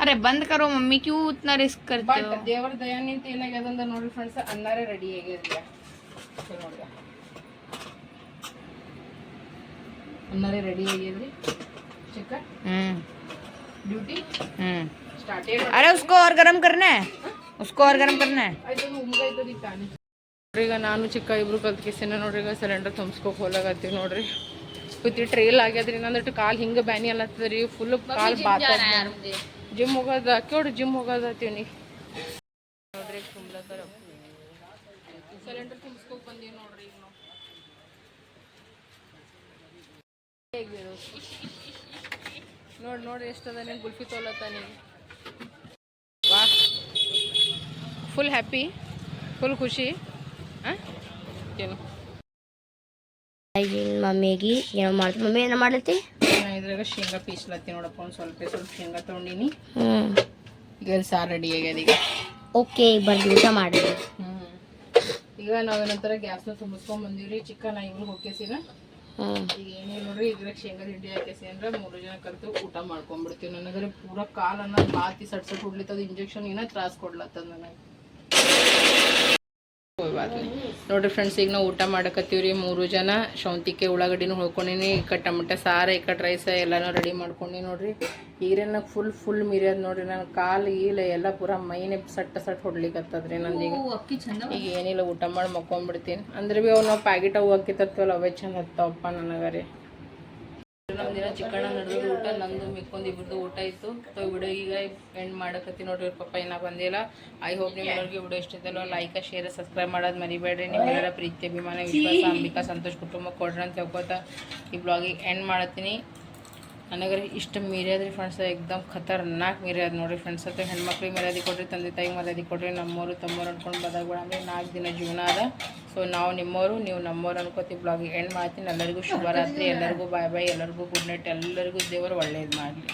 S5: अरे बंद करो मम्मी क्यों इतना रिस्क करते
S2: ಬಟ್
S5: हो
S2: ದೇವರ ದಯ ನಿಂತ ಏನಾಗ್ಯದ ಅಂದ್ರೆ ನೋಡ್ರಿ ಫ್ರೆಂಡ್ಸ್ ಅನ್ನಾರೇ ರೆಡಿ ಆಗ್ಯದ ಈಗ ಚಲೋ ನೋಡ್ರಿ ಅನ್ನಾರೇ ರೆಡಿ ಆಗ್ಯದ್ರಿ ಚಿಕನ್
S5: हम्म
S2: ಡ್ಯೂಟಿ
S5: हम्म
S2: ಸ್ಟಾರ್ಟ್
S5: अरे उसको और गरम करना है उसको और गरम करना है
S2: ಆಯ್ತು ಮುಗ್ದೈತದ ಈಗ ತಾನೇ ನೋಡ್ರಿ ಈಗ ನಾನು ಚಿಕ್ಕ ಇಬ್ರು ಕಲ್ತ್ಕಿಸಿನ ನೋಡ್ರಿ ಈಗ ಸಿಲಿಂಡರ್ ತುಂಬಿಸ್ಕೋಕ್ ಹೋಲಾಗತ್ತೀವಿ ನೋಡ್ರಿ ಕುತ್ತಿ ಟ್ರೇಲ್ ಆಗ್ಯದ್ರಿ ನಂದಟ್ಟು ಕಾಲು ಹಿಂಗೆ ಬ್ಯಾನಿ ಅಲ್ಲತ್ತದ್ರಿ ಫುಲ್ ಕಾಲು ಬಾತ ಜಿಮ್ ಹೋಗೋದ ಕೇಳ್ರಿ ಜಿಮ್ ಹೋಗೋದತ್ತೀವಿ ನೀ ನೋಡ್ರಿ ತುಂಬ್ಲತ್ತಾರ ಸಿಲಿಂಡರ್ ತುಂಬಿಸ್ಕೋಕ್ ಬಂದೀವಿ ನೋಡ್ರಿ ಈಗ ನಾವು ನೋಡಿ ನೋಡ್ರಿ ಎಷ್ಟದ ನೀನು ಗುಲ್ಫಿ ನೀ ವಾ. ಫುಲ್ ಹ್ಯಾಪಿ ಫುಲ್ ಖುಷಿ. ಹಾಂ ಏನು?
S1: ಮಮ್ಮಿಗೆ ಏನೋ ಮಾಡ್ತಿ ಮಮ್ಮಿ ಏನೋ ಮಾಡ್ಲತ್ತಿ?
S2: ನಾ ಇದ್ರಾಗ ಶೇಂಗಾ ಪೀಸ್ಲತ್ತಿ ನೋಡಪ್ಪ ಒಂದು ಸ್ವಲ್ಪ ಸ್ವಲ್ಪ ಶೇಂಗಾ ತೊಗೊಂಡಿನಿ. ಈಗ ಇಲ್ಲಿ ಸಾರು ರೆಡಿ ಆಗ್ಯದ ಈಗ.
S1: ಓಕೆ ಬರ್ದು ಊಟ ಮಾಡಿ.
S2: ಹ್ಞೂ ಈಗ ನಾವೇನಂತರ ಗ್ಯಾಸ್ನ ತುಂಬಿಸ್ಕೊಂಡ್ ರೀ ಚಿಕನ್ ಇವ್ರು ಹೋಗ್ಯಸಿನ
S1: ಹ್ಞೂ
S2: ಈಗ ಏನಿಲ್ಲ ನೋಡ್ರಿ ಇದ್ರಾಗ ಶೇಂಗಾ ಹಿಂಡಿ ಹಾಕೇಸಿ ಅಂದ್ರೆ ಮೂರು ಜನ ಕಲ್ತು ಊಟ ಮಾಡ್ಕೊಂಡ್ಬಿಡ್ತೀವಿ ನನಗರೆ ಪೂರ ಕಾಲನ್ನ ಬಾತಿ ಸಟ್ ಸಟ್ ಹುಡ್ಲಿತ್ತದ ಇಂಜೆಕ್ಷನ್ ಏನ ತ್ರಾಸ ಕೊಡ್ಲತ್ತದ ನನಗೆ. ಕೋಯ್ ನೋಡ್ರಿ ಫ್ರೆಂಡ್ಸ್ ಈಗ ನಾವು ಊಟ ಮಾಡಕತ್ತೀವಿ ರೀ ಮೂರು ಜನ ಶೌಂತಿಕೆ ಉಳ್ಳಾಗಡ್ಡಿನೂ ಹೊಳ್ಕೊಂಡಿನಿ ಈ ಕಟ್ ಟಮಟ ಸಾರು ಈ ಕಟ್ ರೈಸ ಎಲ್ಲನೂ ರೆಡಿ ಮಾಡ್ಕೊಂಡಿ ನೋಡ್ರಿ. ಈಗ ಫುಲ್ ಫುಲ್ ಮಿರಿಯೋದು ನೋಡ್ರಿ. ನನ್ನ ಕಾಲು ಈಲ ಎಲ್ಲ ಪೂರಾ ಮೈನೆ ಸಟ್ಟ ಸಟ್ ಹೊಡ್ಲಿಕ್ಕೆ ನಂದು ಈಗ. ಈಗ ಏನಿಲ್ಲ ಊಟ ಮಾಡಿ ಮಕ್ಕೊಂಡ್ಬಿಡ್ತೀನಿ ಅಂದ್ರೆ ಭೀ ಅವು ನಾವು ಪ್ಯಾಕೆಟ್ ಅವು ಹಾಕಿ ಅವೇ ಚಂದ ಹತ್ತವಪ್ಪ ನನಗ ರೀ ನಮ್ದಿನ ಚಿಕ್ಕಣ್ಣ ನಡೆದು ಊಟ, ನಂದು ಮಿಕ್ಕೊಂದು ಇಬ್ರದ್ದು ಊಟ ಇತ್ತು. ಸೊ ವಿಡಿಯೋ ಈಗ ಎಂಡ್ ಮಾಡಕತ್ತಿ ನೋಡ್ರಿ ಪಪ್ಪ ಏನ ಬಂದಿಲ್ಲ. ಐ ಹೋಪ್ ನಿಮ್ಮೆಲ್ಲರಿಗೆ ವಿಡಿಯೋ ಇಷ್ಟ ಲೈಕ್ ಶೇರ್ ಸಬ್ಸ್ಕ್ರೈಬ್ ಮಾಡೋದು ಮರಿಬೇಡ್ರಿ. ನಿಮ್ಮೆಲ್ಲರ ಪ್ರೀತಿ, ಅಭಿಮಾನ, ವಿಶ್ವಾಸ, ಅಂಬಿಕಾ, ಸಂತೋಷ್ ಕುಟುಂಬ ಕೊಡ್ರಿ ಅಂತ ಹೇಳ್ಕೊತ ಈ ಬ್ಲಾಗಿಗೆ ಎಂಡ್ ಮಾಡತ್ತೀನಿ. ನನಗರೆ ಇಷ್ಟು ಮೀರ್ಯಾದ್ರಿ ಫ್ರೆಂಡ್ಸ್ ಎಕ್ದಮ್ ಖತರ್ನಾಕ್ ಮೀರ್ಯಾದ ನೋಡಿರಿ ಫ್ರೆಂಡ್ಸ್ ಅಂತ ಹೆಣ್ಮಕ್ಳಿಗೆ ಮರ್ಯಾದೆ ಕೊಡ್ರಿ ತಂದೆ ತಾಯಿ ಮರ್ಯಾದೆ ಕೊಡ್ರಿ ನಮ್ಮವರು ತಮ್ಮವ್ರು ಅನ್ಕೊಂಡು ಅಂದರೆ ನಾಲ್ಕು ದಿನ ಜೀವನ ಅದ. ಸೊ ನಾವು ನಿಮ್ಮವರು ನೀವು ನಮ್ಮವ್ರು ಅನ್ಕೋತಿ ಬ್ಲಾಗ್ ಎಂಡ್ ಮಾಡ್ತೀನಿ. ಎಲ್ಲರಿಗೂ ಶುಭರಾತ್ರಿ, ಎಲ್ಲರಿಗೂ ಬಾಯ್ ಬಾಯ್ ಎಲ್ಲರಿಗೂ ಗುಡ್ ನೈಟ್ ಎಲ್ಲರಿಗೂ ದೇವರು ಒಳ್ಳೇದು ಮಾಡಲಿ.